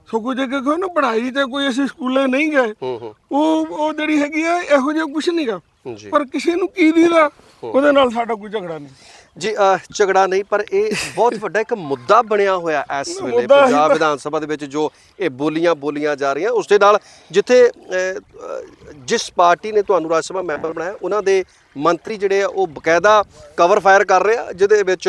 Speaker 2: ਸੋ ਕੁਝ ਜੇ ਕੋਈ ਨਾ ਪੜ੍ਹਾਈ ਤੇ ਕੋਈ ਅਸੀਂ ਸਕੂਲੇ ਨਹੀਂ ਗਏ। ਉਹ ਉਹ ਜਿਹੜੀ ਹੈਗੀ ਆ ਇਹੋ ਜਿਹਾ ਕੁਝ ਨਹੀਂਗਾ
Speaker 3: ਜੀ।
Speaker 2: ਪਰ ਕਿਸੇ ਨੂੰ ਕੀ ਦੀਦਾ? ਉਹਦੇ ਨਾਲ ਸਾਡਾ ਕੋਈ ਝਗੜਾ ਨਹੀਂ।
Speaker 3: ਜੀ ਅਹ, ਝਗੜਾ ਨਹੀਂ ਪਰ ਇਹ ਬਹੁਤ ਵੱਡਾ ਇੱਕ ਮੁੱਦਾ ਬਣਿਆ ਹੋਇਆ ਇਸ ਵੇਲੇ
Speaker 2: ਮੁੱਦਾ ਹੀ
Speaker 3: ਪੰਜਾਬ
Speaker 2: ਤਾਂ-
Speaker 3: ਵਿਧਾਨ ਸਭਾ ਦੇ ਵਿੱਚ ਜੋ ਇਹ ਬੋਲੀਆਂ ਬੋਲੀਆਂ ਜਾ ਰਹੀਆਂ ਉਸ ਦੇ ਨਾਲ ਜਿੱਥੇ ਅਹ, ਅਹ, ਜਿਸ ਪਾਰਟੀ ਨੇ ਤੁਹਾਨੂੰ ਰਾਜ ਸਭਾ ਮੈਂਬਰ ਬਣਾਇਆ ਉਹਨਾਂ ਦੇ ਮੰਤਰੀ ਜਿਹੜੇ ਆ ਉਹ ਬਕਾਇਦਾ ਕਵਰ ਫਾਇਰ ਕਰ ਰਹੇ ਆ ਜਿਹਦੇ ਵਿੱਚ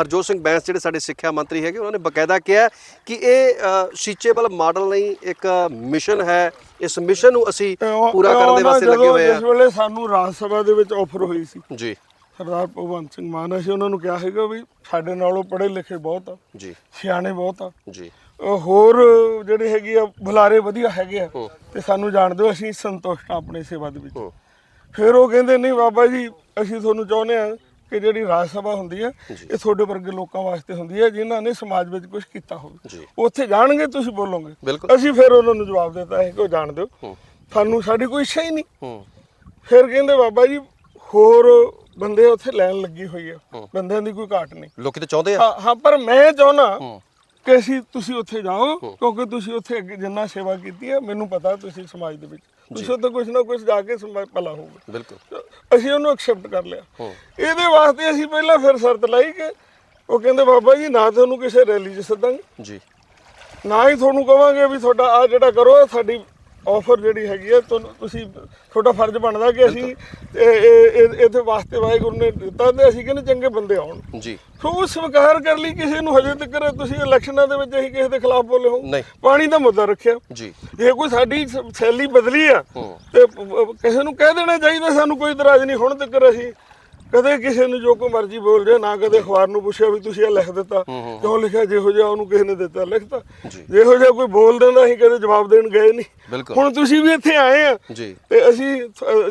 Speaker 3: ਹਰਜੋਤ ਸਿੰਘ ਬੈਂਸ ਜਿਹੜੇ ਸਾਡੇ ਸਿੱਖਿਆ ਮੰਤਰੀ ਹੈਗੇ ਉਹਨਾਂ ਨੇ ਬਕਾਇਦਾ ਕਿਹਾ ਕਿ ਇਹ ਸੀਚੇਬਲ ਮਾਡਲ ਨਹੀਂ ਇੱਕ ਮਿਸ਼ਨ ਹੈ ਇਸ ਮਿਸ਼ਨ ਨੂੰ ਅਸੀਂ ਪੂਰਾ ਕਰਨ ਦੇ ਵਾਸਤੇ ਲੱਗੇ ਹੋਏ
Speaker 2: ਜਿਸ
Speaker 3: ਆ
Speaker 2: ਵੇਲੇ ਸਾਨੂੰ ਰਾਜ ਸਭਾ ਦੇ ਵਿੱਚ ਆਫਰ ਹੋਈ ਸੀ।
Speaker 3: ਜੀ।
Speaker 2: ਸਰਦਾਰ ਭਗਵੰਤ ਸਿੰਘ ਮਾਨ ਅਸੀਂ ਉਹਨਾਂ ਨੂੰ ਕਿਹਾ ਹੈਗਾ ਵੀ ਸਾਡੇ ਨਾਲੋਂ ਪੜ੍ਹੇ ਲਿਖੇ ਬਹੁਤ ਆ
Speaker 3: ਜੀ।
Speaker 2: ਸਿਆਣੇ ਬਹੁਤ ਆ।
Speaker 3: ਜੀ।
Speaker 2: ਹੋਰ ਜਿਹੜੇ ਹੈਗੇ ਆ ਬੁਲਾਰੇ ਵਧੀਆ ਹੈਗੇ ਆ
Speaker 3: ਹੂੰ।
Speaker 2: ਤੇ ਸਾਨੂੰ ਜਾਣ ਦਿਓ ਅਸੀਂ ਸੰਤੁਸ਼ਟ ਆਪਣੀ ਸੇਵਾ ਦੇ ਵਿੱਚ।
Speaker 3: ਹੂੰ।
Speaker 2: ਫਿਰ ਉਹ ਕਹਿੰਦੇ ਨਹੀਂ ਬਾਬਾ ਜੀ ਅਸੀਂ ਤੁਹਾਨੂੰ ਚਾਹੁੰਦੇ ਆ ਕਿ ਜਿਹੜੀ ਰਾਜ ਸਭਾ ਹੁੰਦੀ ਹੈ ਇਹ ਤੁਹਾਡੇ ਵਰਗੇ ਲੋਕਾਂ ਵਾਸਤੇ ਹੁੰਦੀ ਹੈ ਜਿਨ੍ਹਾਂ ਨੇ ਸਮਾਜ ਵਿੱਚ ਕੁਝ ਕੀਤਾ ਹੋਵੇ। ਉੱਥੇ ਜਾਣਗੇ ਤੁਸੀਂ ਬੋਲੋਗੇ। ਅਸੀਂ ਫਿਰ ਉਹਨਾਂ ਨੂੰ ਜਵਾਬ ਦਿੱਤਾ ਹੈ ਕਿ ਉਹ ਜਾਣ ਦਿਓ। ਸਾਨੂੰ ਸਾਡੀ ਕੋਈ ਇੱਛਾ ਹੀ ਨਹੀਂ। ਫਿਰ ਕਹਿੰਦੇ ਬਾਬਾ ਜੀ ਹੋਰ ਬੰਦੇ ਉੱਥੇ ਲਾਈਨ ਲੱਗੀ ਹੋਈ ਆ। ਬੰਦਿਆਂ ਦੀ ਕੋਈ ਘਾਟ ਨਹੀਂ।
Speaker 3: ਲੋਕੀ ਤਾਂ ਚਾਹੁੰਦੇ ਆ।
Speaker 2: ਹਾਂ ਹਾਂ ਪਰ ਮੈਂ ਚਾਹੁੰਦਾ
Speaker 3: ਹੂੰ।
Speaker 2: ਕਿ ਅਸੀਂ ਤੁਸੀਂ ਉੱਥੇ ਜਾਓ ਕਿਉਂਕਿ ਤੁਸੀਂ ਉੱਥੇ ਅੱਗੇ ਜਿੰਨਾ ਸੇਵਾ ਕੀਤੀ ਹੈ ਮੈਨੂੰ ਪਤਾ ਤੁਸੀਂ ਸਮਾਜ ਦੇ ਵਿੱਚ ਤੁਸੀਂ ਉੱਥੇ ਕੁਝ ਨਾ ਕੁਝ ਜਾ ਕੇ ਭਲਾ ਹੋਊਗਾ।
Speaker 3: ਬਿਲਕੁਲ।
Speaker 2: ਅਸੀਂ ਉਹਨੂੰ ਐਕਸੈਪਟ ਕਰ ਲਿਆ। ਇਹਦੇ ਵਾਸਤੇ ਅਸੀਂ ਪਹਿਲਾਂ ਫਿਰ ਸ਼ਰਤ ਲਾਈ ਕਿ ਉਹ ਕਹਿੰਦੇ ਬਾਬਾ ਜੀ ਨਾ ਤੁਹਾਨੂੰ ਕਿਸੇ ਰੈਲੀ 'ਚ ਸੱਦਾਂਗੇ।
Speaker 3: ਜੀ।
Speaker 2: ਨਾ ਹੀ ਤੁਹਾਨੂੰ ਕਵਾਂਗੇ ਵੀ ਤੁਹਾਡਾ ਆ ਜਿਹੜਾ ਕਰੋ ਸਾਡੀ ਆਫਰ ਜਿਹੜੀ ਹੈਗੀ ਹੈ ਤੁਹਾਨੂੰ ਤੁਸੀਂ ਤੁਹਾਡਾ ਫਰਜ਼ ਬਣਦਾ ਕਿ ਅਸੀਂ ਇਹ- ਇਹ- ਇਹ- ਇਹਦੇ ਵਾਸਤੇ ਵਾਹਿਗੁਰੂ ਨੇ ਦਿੱਤਾ ਤੇ ਅਸੀਂ ਕਹਿੰਦੇ ਚੰਗੇ ਬੰਦੇ ਆਉਣ।
Speaker 3: ਜੀ।
Speaker 2: ਸੋ ਉਹ ਸਵੀਕਾਰ ਕਰ ਲਈ ਕਿਸੇ ਨੂੰ ਹਜੇ ਤੱਕ ਤੁਸੀਂ ਇਲੈਕਸ਼ਨਾਂ ਦੇ ਵਿੱਚ ਅਸੀਂ ਕਿਸੇ ਦੇ ਖਿਲਾਫ ਬੋਲੇ ਹੋ। ਪਾਣੀ ਦਾ ਮੁੱਦਾ ਰੱਖਿਆ।
Speaker 3: ਜੀ।
Speaker 2: ਜੇ ਕੋਈ ਸਾਡੀ ਸ਼ੈਲੀ ਬਦਲੀ ਆ। ਤੇ ਕਿਸੇ ਨੂੰ ਕਹਿ ਦੇਣਾ ਚਾਹੀਦਾ ਸਾਨੂੰ ਕੋਈ ਇਤਰਾਜ਼ ਨਹੀਂ। ਹੁਣ ਤੱਕ ਅਸੀਂ ਕਦੇ ਕਿਸੇ ਨੂੰ ਜੋ ਕੋਈ ਮਰਜ਼ੀ ਬੋਲ ਰਿਹਾ ਨਾ ਕਦੇ ਅਖਬਾਰ ਨੂੰ ਪੁੱਛਿਆ ਵੀ ਤੁਸੀਂ ਇਹ ਲਿਖ ਦਿੱਤਾ। ਕਿਉਂ ਲਿਖਿਆ? ਜਿਹੋ ਜਿਹਾ ਉਹਨੂੰ ਕਿਸੇ ਨੇ ਦਿੱਤਾ ਲਿਖਤਾ। ਜਿਹੋ ਜਿਹਾ ਕੋਈ ਬੋਲ ਦਿੰਦਾ ਅਸੀਂ ਕਦੇ ਜਵਾਬ ਦੇਣ ਗਏ ਨਹੀਂ। ਹੁਣ ਤੁਸੀਂ ਵੀ ਇੱਥੇ ਆਏ ਆ। ਤੇ ਅਸੀਂ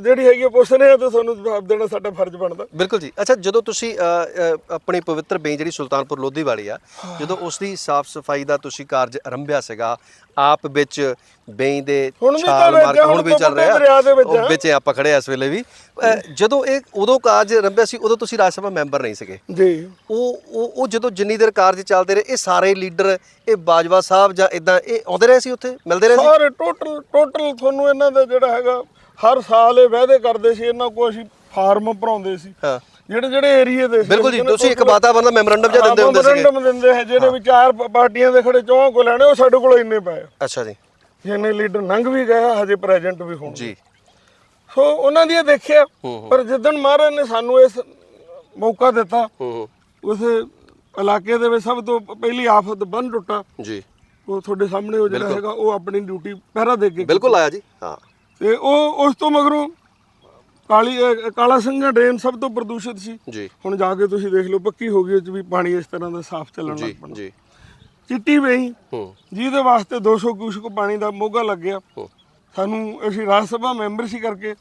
Speaker 2: ਜਿਹੜੀ ਹੈਗੀ ਪੁੱਛ ਰਹੇ ਆ ਤੇ ਤੁਹਾਨੂੰ ਜਵਾਬ ਦੇਣਾ ਸਾਡਾ ਫਰਜ਼ ਬਣਦਾ।
Speaker 3: ਬਿਲਕੁਲ ਜੀ। ਅੱਛਾ ਜਦੋਂ ਤੁਸੀਂ ਆਪਣੀ ਪਵਿੱਤਰ ਬੇਂ ਜਿਹੜੀ ਸੁਲਤਾਨਪੁਰ ਲੋਧੀ ਵਾਲੀ ਆ ਜਦੋਂ ਉਸ ਦੀ ਸਾਫ਼ ਸਫ਼ਾਈ ਦਾ ਤੁਸੀਂ ਕਾਰਜ ਆਰੰਭਿਆ ਸੀਗਾ ਆਪ ਵਿੱਚ ਬੇਂ ਦੇ
Speaker 2: ਹੁਣ ਵੀ
Speaker 3: ਛਾਲ ਮਾਰ ਕੇ
Speaker 2: ਹੁਣ
Speaker 3: ਵੀ ਚੱਲ ਰਿਹਾ। ਉਹ। ਵਿੱਚ ਆਪਾਂ ਖੜੇ ਆ ਇਸ ਵੇਲੇ ਵੀ। ਜਦੋਂ ਇਹ ਉਦੋਂ ਕਾਰਜ ਆਰੰਭਿਆ ਸੀ ਉਦੋਂ ਤੁਸੀਂ ਰਾਜ ਸਭਾ ਮੈਂਬਰ ਨਹੀਂ ਸੀਗੇ।
Speaker 2: ਜੀ।
Speaker 3: ਉਹ ਉਹ ਉਹ ਜਦੋਂ ਜਿੰਨੀ ਦੇਰ ਕਾਰਜ ਚੱਲਦੇ ਰਹੇ ਇਹ ਸਾਰੇ ਲੀਡਰ ਇਹ ਬਾਜਵਾ ਸਾਹਿਬ ਜਾਂ ਇਦਾਂ ਇਹ ਆਉਂਦੇ ਰਹੇ ਸੀ ਉੱਥੇ? ਮਿਲਦੇ ਰਹੇ ਸੀ?
Speaker 2: ਸਾਰੇ ਟੋਟਲ ਟੋਟਲ ਤੁਹਾਨੂੰ ਇਹਨਾਂ ਦਾ ਜਿਹੜਾ ਹੈਗਾ ਹਰ ਸਾਲ ਇਹ ਵਾਅਦੇ ਕਰਦੇ ਸੀ ਇਹਨਾਂ ਕੋਲ ਅਸੀਂ ਫਾਰਮ ਭਰਾਉਂਦੇ ਸੀ।
Speaker 3: ਹਾਂ।
Speaker 2: ਜਿਹੜੇ ਜਿਹੜੇ ਏਰੀਏ ਦੇ
Speaker 3: ਬਿਲਕੁਲ ਜੀ ਤੁਸੀਂ ਇੱਕ ਵਾਤਾਵਰਨ ਦਾ ਮੈਮੋਰੰਡਮ ਜਿਹਾ ਦਿੰਦੇ ਹੁੰਦੇ ਸੀਗੇ।
Speaker 2: ਮੈਮੋਰੰਡਮ ਦਿੰਦੇ ਹੈ ਜਿਹੜੇ ਵੀ ਚਾਰ ਪਾਰਟੀਆਂ ਦੇ ਖੜੇ ਚੌਹਾਂ ਕੋ ਲੈਣੇ ਉਹ ਸਾਡੇ ਕੋਲ ਇੰਨੇ ਪਏ।
Speaker 3: ਅੱਛਾ ਜੀ।
Speaker 2: ਜਿੰਨੇ ਲੀਡਰ ਲੰਘ ਵੀ ਗਏ ਹਜੇ ਪ੍ਰੈਜ਼ੈਂਟ ਵੀ ਹੋਣ
Speaker 3: ਜੀ।
Speaker 2: ਸੋ ਉਹਨਾਂ ਦੀ ਦੇਖਿਆ ਪਰ ਜਿੱਦਣ ਮਹਾਰਾਜ ਨੇ ਸਾਨੂੰ ਇਸ ਮੌਕਾ ਦਿੱਤਾ ਉਸ ਇਲਾਕੇ ਦੇ ਵਿੱਚ ਸਭ ਤੋਂ ਪਹਿਲੀ ਆਫਤ ਬੰਨ ਟੁੱਟਾ।
Speaker 3: ਜੀ।
Speaker 2: ਉਹ ਤੁਹਾਡੇ ਸਾਹਮਣੇ ਉਹ ਜਿਹੜਾ ਹੈਗਾ ਉਹ ਆਪਣੀ ਡਿਊਟੀ ਪਹਿਰਾ ਦੇ ਕੇ
Speaker 3: ਬਿਲਕੁਲ ਆਇਆ ਜੀ ਹਾਂ।
Speaker 2: ਤੇ ਉਹ ਉਸ ਤੋਂ ਮਗਰੋਂ ਕਾਲੀ ਅਹ ਕਾਲਾ ਸਿੰਘਾ ਡਰੇਨ ਸਭ ਤੋਂ ਪ੍ਰਦੂਸ਼ਿਤ ਸੀ।
Speaker 3: ਜੀ।
Speaker 2: ਹੁਣ ਜਾ ਕੇ ਤੁਸੀਂ ਦੇਖ ਲਓ ਪੱਕੀ ਹੋ ਗਈ ਉਹ 'ਚ ਵੀ ਪਾਣੀ ਇਸ ਤਰ੍ਹਾਂ ਦਾ ਸਾਫ਼ ਚੱਲਣ
Speaker 3: ਜੀ
Speaker 2: ਲੱਗ ਪੈਣਾ।
Speaker 3: ਜੀ।
Speaker 2: ਚਿੱਟੀ ਵੇਈ
Speaker 3: ਹੂੰ।
Speaker 2: ਜਿਹਦੇ ਵਾਸਤੇ 200 ਕਿਊਸਕ ਪਾਣੀ ਦਾ ਮੋਗਾ ਲੱਗਿਆ।
Speaker 3: ਹੂੰ।
Speaker 2: ਸਾਨੂੰ ਅਸੀਂ ਰਾਜ ਸਭਾ ਮੈਂਬਰ ਸੀ ਕਰਕੇ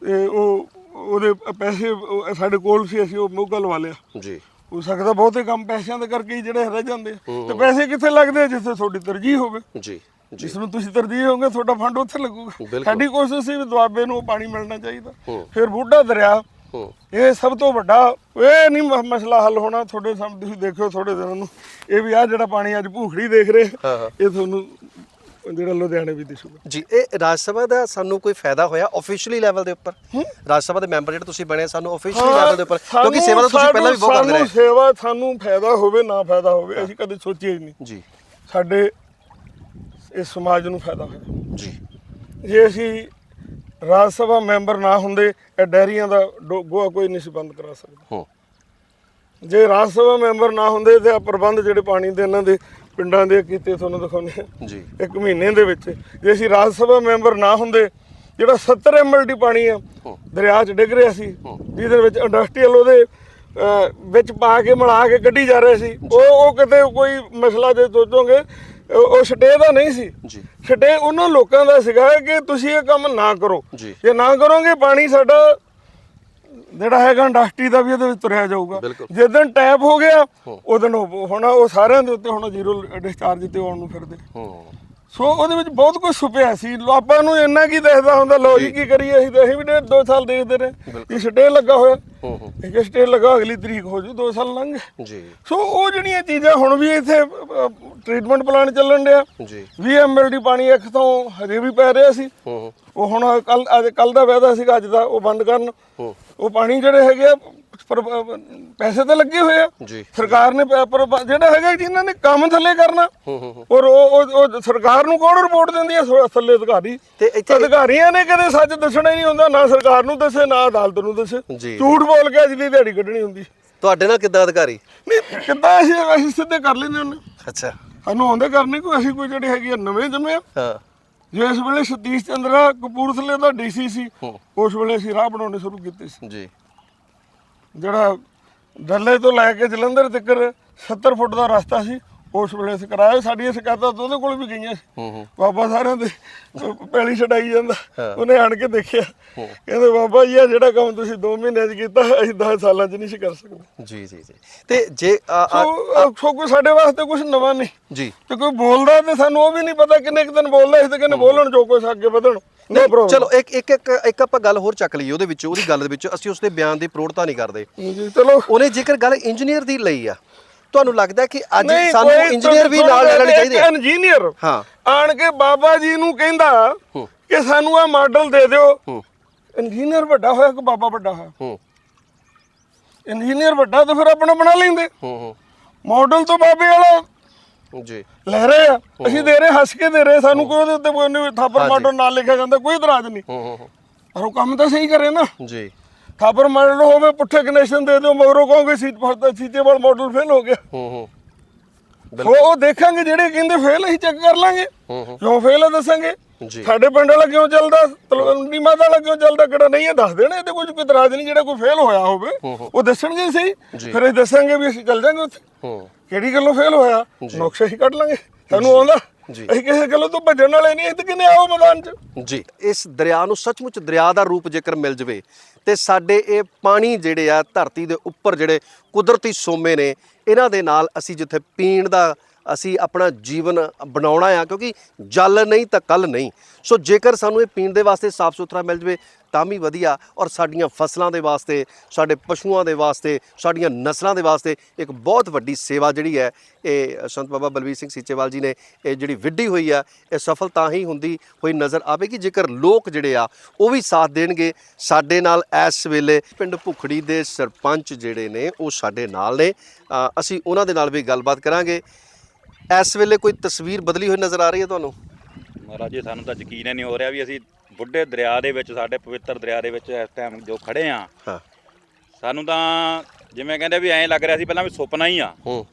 Speaker 2: ਤੇ ਉਹ ਉਹਦੇ ਪੈਸੇ ਉਹ ਸਾਡੇ ਕੋਲ ਸੀ ਅਸੀਂ ਉਹ ਮੋਗਾ ਲਵਾ ਲਿਆ।
Speaker 3: ਜੀ।
Speaker 2: ਹੋ ਸਕਦਾ ਬਹੁਤੇ ਕੰਮ ਪੈਸਿਆਂ ਦੇ ਕਰਕੇ ਹੀ ਜਿਹੜੇ ਰਹਿ ਜਾਂਦੇ ਆ। ਤੇ ਪੈਸੇ ਕਿੱਥੇ ਲੱਗਦੇ ਆ ਜਿੱਥੇ ਤੁਹਾਡੀ ਤਰਜੀਹ ਹੋਵੇ?
Speaker 3: ਜੀ ਜੀ।
Speaker 2: ਜਿਸ ਨੂੰ ਤੁਸੀਂ ਤਰਜੀਹ ਹੋਗੇ ਤੁਹਾਡਾ ਫੰਡ ਉੱਥੇ ਲੱਗੂਗਾ। ਸਾਡੀ ਕੋਸ਼ਿਸ਼ ਸੀ ਵੀ ਦੁਆਬੇ ਨੂੰ ਪਾਣੀ ਮਿਲਣਾ ਚਾਹੀਦਾ। ਫਿਰ ਬੁੱਢਾ ਦਰਿਆ ਇਹ ਸਭ ਤੋਂ ਵੱਡਾ ਇਹ ਨਹੀਂ ਮਸਲਾ ਹੱਲ ਹੋਣਾ ਤੁਹਾਡੇ ਸਾਹਮਣੇ ਤੁਸੀਂ ਦੇਖਿਓ ਥੋੜੇ ਦਿਨਾਂ ਨੂੰ। ਇਹ ਵੀ ਆ ਜਿਹੜਾ ਪਾਣੀ ਅੱਜ ਭੂਖੜੀ ਦੇਖ ਰਹੇ। ਇਹ ਤੁਹਾਨੂੰ ਜਿਹੜਾ ਲੁਧਿਆਣੇ ਵੀ ਦਿਸੂਗਾ।
Speaker 3: ਜੀ ਇਹ ਰਾਜ ਸਭਾ ਦਾ ਸਾਨੂੰ ਕੋਈ ਫਾਇਦਾ ਹੋਇਆ ਆਫੀਸ਼ੀਅਲੀ ਲੈਵਲ ਦੇ ਉੱਪਰ? ਰਾਜ ਸਭਾ ਦੇ ਮੈਂਬਰ ਜਿਹੜੇ ਤੁਸੀਂ ਬਣੇ ਸਾਨੂੰ ਆਫੀਸ਼ੀਅਲੀ ਲੈਵਲ ਦੇ ਉੱਪਰ। ਕਿਉਂਕਿ ਸੇਵਾ ਤਾਂ ਤੁਸੀਂ ਪਹਿਲਾਂ ਵੀ ਬਹੁਤ ਕਰਦੇ
Speaker 2: ਸਾਨੂੰ
Speaker 3: ਰਹੇ।
Speaker 2: ਸੇਵਾ ਸਾਨੂੰ ਫਾਇਦਾ ਹੋਵੇ ਨਾ ਫਾਇਦਾ ਹੋਵੇ ਅਸੀਂ ਕਦੇ ਸੋਚਿਆ ਹੀ ਨਹੀਂ।
Speaker 3: ਜੀ।
Speaker 2: ਸਾਡੇ ਇਸ ਸਮਾਜ ਨੂੰ ਫਾਇਦਾ ਹੋਇਆ।
Speaker 3: ਜੀ।
Speaker 2: ਜੇ ਅਸੀਂ ਰਾਜ ਸਭਾ ਮੈਂਬਰ ਨਾ ਹੁੰਦੇ ਇਹ ਡੈਰੀਆਂ ਦਾ ਡੋ- ਗੋਹਾ ਕੋਈ ਨਹੀਂ ਸੀ ਬੰਦ ਕਰਾ ਸਕਦਾ।
Speaker 3: ਹੂੰ।
Speaker 2: ਜੇ ਰਾਜ ਸਭਾ ਮੈਂਬਰ ਨਾ ਹੁੰਦੇ ਤੇ ਆ ਪ੍ਰਬੰਧ ਜਿਹੜੇ ਪਾਣੀ ਦੇ ਇਹਨਾਂ ਦੇ ਪਿੰਡਾਂ ਦੇ ਕੀਤੇ ਤੁਹਾਨੂੰ ਦਿਖਾਉਂਦੇ ਆ
Speaker 3: ਜੀ।
Speaker 2: ਇੱਕ ਮਹੀਨੇ ਦੇ ਵਿੱਚ। ਜੇ ਅਸੀਂ ਰਾਜ ਸਭਾ ਮੈਂਬਰ ਨਾ ਹੁੰਦੇ ਜਿਹੜਾ 70 ਐਮਐਲਡੀ ਪਾਣੀ ਆ ਦਰਿਆ 'ਚ ਡਿੱਗ ਰਿਹਾ ਸੀ ਜਿਹਦੇ ਵਿੱਚ ਇੰਡਸਟਰੀਅਲ ਉਹਦੇ ਅਹ, ਵਿੱਚ ਪਾ ਕੇ ਮਿਲਾ ਕੇ ਕੱਢੀ ਜਾ ਰਹੇ ਸੀ ਉਹ ਉਹ ਕਿਤੇ ਕੋਈ ਮਸਲਾ ਜੇ ਸੋਚੋਗੇ ਉਹ ਉਹ ਸਟੇ ਦਾ ਨਹੀਂ ਸੀ।
Speaker 3: ਜੀ।
Speaker 2: ਛੱਡੇ ਉਹਨਾਂ ਲੋਕਾਂ ਦਾ ਸੀਗਾ ਕਿ ਤੁਸੀਂ ਇਹ ਕੰਮ ਨਾ ਕਰੋ।
Speaker 3: ਜੀ।
Speaker 2: ਜੇ ਨਾ ਕਰੋਗੇ ਪਾਣੀ ਸਾਡਾ ਜਿਹੜਾ ਹੈਗਾ ਇੰਡਸਟਰੀ ਦਾ ਵੀ ਇਹਦੇ ਵਿੱਚ ਤੁਰਿਆ ਜਾਊਗਾ।
Speaker 3: ਬਿਲਕੁਲ।
Speaker 2: ਜਿੱਦਣ ਟੈਪ ਹੋ ਗਿਆ ਉਦੋਂ ਹੁਣ ਉਹ ਸਾਰਿਆਂ ਦੇ ਉੱਤੇ ਹੁਣ ਜ਼ੀਰੋ ਡਿਸਚਾਰਜ ਤੇ ਆਉਣ ਨੂੰ ਫਿਰਦੇ।
Speaker 3: ਹੂੰ।
Speaker 2: ਸੋ ਉਹਦੇ ਵਿੱਚ ਬਹੁਤ ਕੁਝ ਛੁਪਿਆ ਸੀ। ਲੋ- ਆਪਾਂ ਨੂੰ ਇੰਨਾ ਕੀ ਦਿਖਦਾ ਹੁੰਦਾ ਲੋ ਜੀ ਕੀ ਕਰੀਏ ਅਸੀਂ ਤਾਂ ਅਸੀਂ ਵੀ ਡੇਢ ਦੋ ਸਾਲ ਦੇਖਦੇ ਰਹੇ। ਇਹ ਸਟੇ ਲੱਗਾ ਹੋਇਆ।
Speaker 3: ਹੂੰ ਹੂੰ।
Speaker 2: ਇੱਕ ਸਟੇ ਲੱਗਾ ਅਗਲੀ ਤਰੀਕ ਹੋ ਜੂ ਦੋ ਸਾਲ ਲੰਘ ਗਏ।
Speaker 3: ਜੀ।
Speaker 2: ਸੋ ਉਹ ਜਿਹੜੀਆਂ ਚੀਜ਼ਾਂ ਹੁਣ ਵੀ ਇੱਥੇ ਟ੍ਰੀਟਮੈਂਟ ਪਲਾਂਟ ਚੱਲਣ ਡਿਆ।
Speaker 3: ਜੀ।
Speaker 2: 20 ਐਮਐਲਡੀ ਪਾਣੀ ਇੱਕ ਤੋਂ ਹਜੇ ਵੀ ਪੈ ਰਿਹਾ ਸੀ।
Speaker 3: ਹੂੰ ਹੂੰ।
Speaker 2: ਉਹ ਹੁਣ ਕੱਲ ਅੱਜ ਕੱਲ ਦਾ ਵਾਅਦਾ ਸੀਗਾ ਅੱਜ ਦਾ ਉਹ ਬੰਦ ਕਰਨ। ਉਹ ਪਾਣੀ ਜਿਹੜੇ ਹੈਗੇ ਆ, ਪਰ ਪੈਸੇ ਤਾਂ ਲੱਗੇ ਹੋਏ ਆ।
Speaker 3: ਜੀ।
Speaker 2: ਸਰਕਾਰ ਨੇ ਪਰ ਜਿਹੜਾ ਹੈਗਾ ਜਿਨ੍ਹਾਂ ਨੇ ਕੰਮ ਥੱਲੇ ਕਰਨਾ। ਔਰ ਉਹ ਸਰਕਾਰ ਨੂੰ ਕੌਣ ਰਿਪੋਰਟ ਦਿੰਦੀ ਹੈ ਥੱਲੇ ਅਧਿਕਾਰੀ।
Speaker 3: ਤੇ ਇੱਥੇ
Speaker 2: ਅਧਿਕਾਰੀਆਂ ਨੇ ਕਦੇ ਸੱਚ ਦੱਸਣਾ ਹੀ ਨਹੀਂ ਹੁੰਦਾ ਨਾ ਸਰਕਾਰ ਨੂੰ ਦੱਸੇ ਨਾ ਅਦਾਲਤ ਨੂੰ ਦੱਸੇ। ਝੂਠ ਬੋਲ ਕੇ ਅੱਜ ਦੀ ਦਿਹਾੜੀ ਕੱਢਣੀ ਹੁੰਦੀ।
Speaker 3: ਤੁਹਾਡੇ ਨਾਲ ਕਿੱਦਾਂ ਅਧਿਕਾਰੀ?
Speaker 2: ਨਹੀਂ ਕਿੱਦਾਂ ਅਸੀਂ ਅਸੀਂ ਸਿੱਧੇ ਕਰ ਲੈਂਦੇ ਹੁੰਦੇ।
Speaker 3: ਅੱਛਾ।
Speaker 2: ਸਾਨੂੰ ਆਉਂਦੇ ਕਰਨੇ ਕੋਈ ਅਸੀਂ ਕੋਈ ਜਿਹੜੇ ਹੈਗੇ ਆ ਨਵੇਂ ਜੰਮੇ ਆ।
Speaker 3: ਹਾਂ।
Speaker 2: ਜਿਸ ਵੇਲੇ ਸਤੀਸ਼ ਚੰਦਰਾ ਕਪੂਰਥਲੇ ਦਾ ਡੀਸੀ ਸੀ ਉਸ ਵੇਲੇ ਅਸੀਂ ਰਾਹ ਬਣਾਉਣੇ ਸ਼ੁਰੂ ਕੀਤੇ ਸੀ।
Speaker 3: ਜੀ।
Speaker 2: ਜਿਹੜਾ ਡੱਲੇ ਤੋਂ ਲੈ ਕੇ ਜਲੰਧਰ ਤੱਕ 70 ਫੁੱਟ ਦਾ ਰਸਤਾ ਸੀ ਉਸ ਵੇਲੇ ਅਸੀਂ ਕਰਾਇਆ ਸਾਡੀਆਂ ਸ਼ਿਕਾਇਤਾਂ ਤਾਂ ਉਹਦੇ ਕੋਲ ਵੀ ਗਈਆਂ।
Speaker 3: ਹੂੰ ਹੂੰ।
Speaker 2: ਬਾਬਾ ਸਾਰਿਆਂ ਦੇ ਪੈਲੀ ਛਡਾਈ ਜਾਂਦਾ। ਉਹਨੇ ਆਣ ਕੇ ਦੇਖਿਆ। ਕਹਿੰਦੇ ਬਾਬਾ ਜੀ ਆ ਜਿਹੜਾ ਕੰਮ ਤੁਸੀਂ 2 ਮਹੀਨਿਆਂ 'ਚ ਕੀਤਾ ਅਸੀਂ 10 ਸਾਲਾਂ 'ਚ ਨਹੀਂ ਸੀ ਕਰ ਸਕਦੇ।
Speaker 3: ਜੀ ਜੀ ਜੀ। ਤੇ ਜੇ
Speaker 2: ਸੋ ਕੋਈ ਸਾਡੇ ਵਾਸਤੇ ਕੁਝ ਨਵਾਂ ਨਹੀਂ।
Speaker 3: ਜੀ।
Speaker 2: ਤੇ ਕੋਈ ਬੋਲਦਾ ਤੇ ਸਾਨੂੰ ਉਹ ਵੀ ਨਹੀਂ ਪਤਾ ਕਿੰਨੇ ਕੁ ਦਿਨ ਬੋਲਦਾ ਸੀ ਤੇ ਕਿੰਨੇ ਬੋਲਣ ਜੋ ਕੁਛ ਅੱਗੇ ਵਧਣ।
Speaker 3: ਚਲੋ ਇੱਕ ਇੱਕ ਇੱਕ ਇੱਕ ਆਪਾਂ ਗੱਲ ਹੋਰ ਚੱਕ ਲਈਏ ਉਹਦੇ ਵਿੱਚ ਉਹਦੀ ਗੱਲ ਦੇ ਵਿੱਚ। ਅਸੀਂ ਉਸਦੇ ਬਿਆਨ ਦੀ ਪ੍ਰੋੜਤਾ ਨਹੀਂ ਕਰਦੇ।
Speaker 2: ਜੀ ਚਲੋ।
Speaker 3: ਉਹਨੇ ਜੇਕਰ ਗੱਲ ਇੰਜੀਨੀਅਰ ਦੀ ਲਈ ਆ ਤੁਹਾਨੂੰ ਲੱਗਦਾ ਕਿ ਅੱਜ
Speaker 2: ਨਹੀਂ,
Speaker 3: ਸਾਨੂੰ
Speaker 2: ਕੋਈ
Speaker 3: ਇੰਜੀਨੀਅਰ ਵੀ ਨਾਲ ਲੈਣੇ ਚਾਹੀਦੇ ਆ
Speaker 2: ਇੰਜੀਨੀਅਰ
Speaker 3: ਹਾਂ।
Speaker 2: ਆਣ ਕੇ ਬਾਬਾ ਜੀ ਨੂੰ ਕਹਿੰਦਾ। ਕਿ ਸਾਨੂੰ ਆ ਮਾਡਲ ਦੇ ਦਿਓ। ਇੰਜੀਨੀਅਰ ਵੱਡਾ ਹੋਇਆ ਕਿ ਬਾਬਾ ਵੱਡਾ ਹੋਇਆ?
Speaker 3: ਹੂੰ।
Speaker 2: ਇੰਜੀਨੀਅਰ ਵੱਡਾ ਤਾਂ ਫਿਰ ਆਪਣਾ ਬਣਾ ਲੈਂਦੇ।
Speaker 3: ਹੂੰ
Speaker 2: ਮਾਡਲ ਤੋਂ ਬਾਬੇ ਵਾਲਾ
Speaker 3: ਜੀ।
Speaker 2: ਲੈ ਰਹੇ ਆ। ਅਸੀਂ ਦੇ ਰਹੇ ਹੱਸ ਕੇ ਦੇ ਰਹੇ ਸਾਨੂੰ ਕੋਈ ਉਹਦੇ ਉੱਤੇ ਕੋਈ ਨਹੀਂ ਥਾਪਰ ਮਾਡਲ ਨਾਲ ਲਿਖਿਆ ਜਾਂਦਾ ਕੋਈ ਇਤਰਾਜ਼ ਨਹੀਂ।
Speaker 3: ਹੂੰ ਹੂੰ ਹੂੰ,
Speaker 2: ਪਰ ਉਹ ਕੰਮ ਤਾਂ ਸਹੀ ਕਰੇ ਨਾ।
Speaker 3: ਜੀ।
Speaker 2: ਥਾਪਰ ਮਾਡਲ ਹੋਵੇ ਪੁੱਠੇ ਕਨੈਕਸ਼ਨ ਦੇ ਦਿਓ ਮਗਰੋਂ ਕਹੋਗੇ ਸੀਟ ਫਰਦਾ ਸੀਟੇ ਵਾਲਾ ਮਾਡਲ ਫੇਲ ਹੋ ਗਿਆ।
Speaker 3: ਹੂੰ ਹੂੰ।
Speaker 2: ਉਹ ਦੇਖਾਂਗੇ ਜਿਹੜੇ ਕਹਿੰਦੇ ਫੇਲ ਅਸੀਂ ਚੈੱਕ ਕਰ ਲਾਂਗੇ।
Speaker 3: ਹੂੰ ਹੂੰ।
Speaker 2: ਕਿਉਂ ਫੇਲ ਆ ਦੱਸਾਂਗੇ?
Speaker 3: ਜੀ।
Speaker 2: ਸਾਡੇ ਪਿੰਡ ਵਾਲਾ ਕਿਉਂ ਚੱਲਦਾ? ਤਲਵੰਡੀ ਮਾਤਾ ਵਾਲਾ ਕਿਉਂ ਚੱਲਦਾ? ਕਿਹੜਾ ਨਹੀਂ ਇਹ ਦੱਸ ਦੇਣਾ ਇਹਦੇ ਕੁਝ ਕੋਈ ਇਤਰਾਜ਼ ਨਹੀਂ ਜਿਹੜਾ ਕੋਈ ਫੇਲ ਹੋਇਆ ਹੋਵੇ ਉਹ ਦੱਸਣਗੇ ਸਹੀ। ਫਿਰ ਅਸੀਂ ਦੱਸਾਂਗੇ ਵੀ ਅਸੀਂ ਚੱਲ ਜਾਾਂਗੇ ਉੱਥੇ।
Speaker 3: ਹੂੰ।
Speaker 2: ਕਿਹੜੀ ਗੱਲੋਂ ਫੇਲ ਹੋਇਆ? ਨੁਕਸੇ ਹੀ ਕੱਢ ਲਾਂਗੇ। ਸਾਨੂੰ ਆਉਂਦਾ?
Speaker 3: ਜੀ।
Speaker 2: ਅਸੀਂ ਕਿਸੇ ਗੱਲੋਂ ਤੋਂ ਭੱਜਣ ਵਾਲੇ ਨਹੀਂ ਤੇ ਕਿੰਨੇ ਆਓ ਮੈਦਾਨ 'ਚ।
Speaker 3: ਜੀ ਇਸ ਦਰਿਆ ਨੂੰ ਸੱਚਮੁੱਚ ਦਰਿਆ ਦਾ ਰੂਪ ਜੇਕਰ ਮਿਲ ਜਵੇ ਤੇ ਸਾਡੇ ਇਹ ਪਾਣੀ ਜਿਹੜੇ ਆ ਧਰਤੀ ਦੇ ਉੱਪਰ ਜਿਹੜੇ ਕੁਦਰਤੀ ਸੋਮੇ ਨੇ ਇਹਨਾਂ ਦੇ ਨਾਲ ਅਸੀਂ ਜਿੱਥੇ ਪੀਣ ਦਾ ਅਸੀਂ ਆਪਣਾ ਜੀਵਨ ਬਣਾਉਣਾ ਆ, ਕਿਉਂਕਿ ਜਲ ਨਹੀਂ ਤਾਂ ਕੱਲ ਨਹੀਂ। ਸੋ ਜੇਕਰ ਸਾਨੂੰ ਇਹ ਪੀਣ ਦੇ ਵਾਸਤੇ ਸਾਫ਼ ਸੁਥਰਾ ਮਿਲ ਜਵੇ, ਤਾਂ ਵੀ ਵਧੀਆ। ਔਰ ਸਾਡੀਆਂ ਫਸਲਾਂ ਦੇ ਵਾਸਤੇ, ਸਾਡੇ ਪਸ਼ੂਆਂ ਦੇ ਵਾਸਤੇ, ਸਾਡੀਆਂ ਨਸਲਾਂ ਦੇ ਵਾਸਤੇ ਇੱਕ ਬਹੁਤ ਵੱਡੀ ਸੇਵਾ ਜਿਹੜੀ ਹੈ, ਇਹ ਸੰਤ ਬਾਬਾ ਬਲਵੀਰ ਸਿੰਘ ਸੀਚੇਵਾਲ ਜੀ ਨੇ ਇਹ ਜਿਹੜੀ ਵਿੱਢੀ ਹੋਈ ਆ, ਇਹ ਸਫਲ ਤਾਂ ਹੀ ਹੁੰਦੀ ਹੋਈ ਨਜ਼ਰ ਆਵੇਗੀ ਜੇਕਰ ਲੋਕ ਜਿਹੜੇ ਆ, ਉਹ ਵੀ ਸਾਥ ਦੇਣਗੇ, ਸਾਡੇ ਨਾਲ ਇਸ ਵੇਲੇ ਪਿੰਡ ਭੁਖੜੀ ਦੇ ਸਰਪੰਚ ਜਿਹੜੇ ਨੇ, ਉਹ ਸਾਡੇ ਨਾਲ ਨੇ। ਅਸੀਂ ਉਹਨਾਂ ਦੇ ਨਾਲ ਵੀ ਗੱਲਬਾਤ ਕਰਾਂਗੇ। ਇਸ ਵੇਲੇ ਕੋਈ ਤਸਵੀਰ ਬਦਲੀ ਹੋਈ ਨਜ਼ਰ ਆ ਰਹੀ ਹੈ ਤੁਹਾਨੂੰ?
Speaker 4: ਮਹਾਰਾਜ ਜੀ ਸਾਨੂੰ ਤਾਂ ਯਕੀਨ ਹੀ ਨਹੀਂ ਹੋ ਰਿਹਾ ਵੀ ਅਸੀਂ ਬੁੱਢੇ ਦਰਿਆ ਦੇ ਵਿੱਚ ਸਾਡੇ ਪਵਿੱਤਰ ਦਰਿਆ ਦੇ ਵਿੱਚ ਇਸ ਟਾਈਮ ਜੋ ਖੜੇ ਆ
Speaker 3: ਹਾਂ।
Speaker 4: ਸਾਨੂੰ ਤਾਂ ਜਿਵੇਂ ਕਹਿੰਦੇ ਵੀ ਐਂ ਲੱਗ ਰਿਹਾ ਸੀ ਪਹਿਲਾਂ ਵੀ ਸੁਪਨਾ ਹੀ ਆ।
Speaker 3: ਹੂੰ।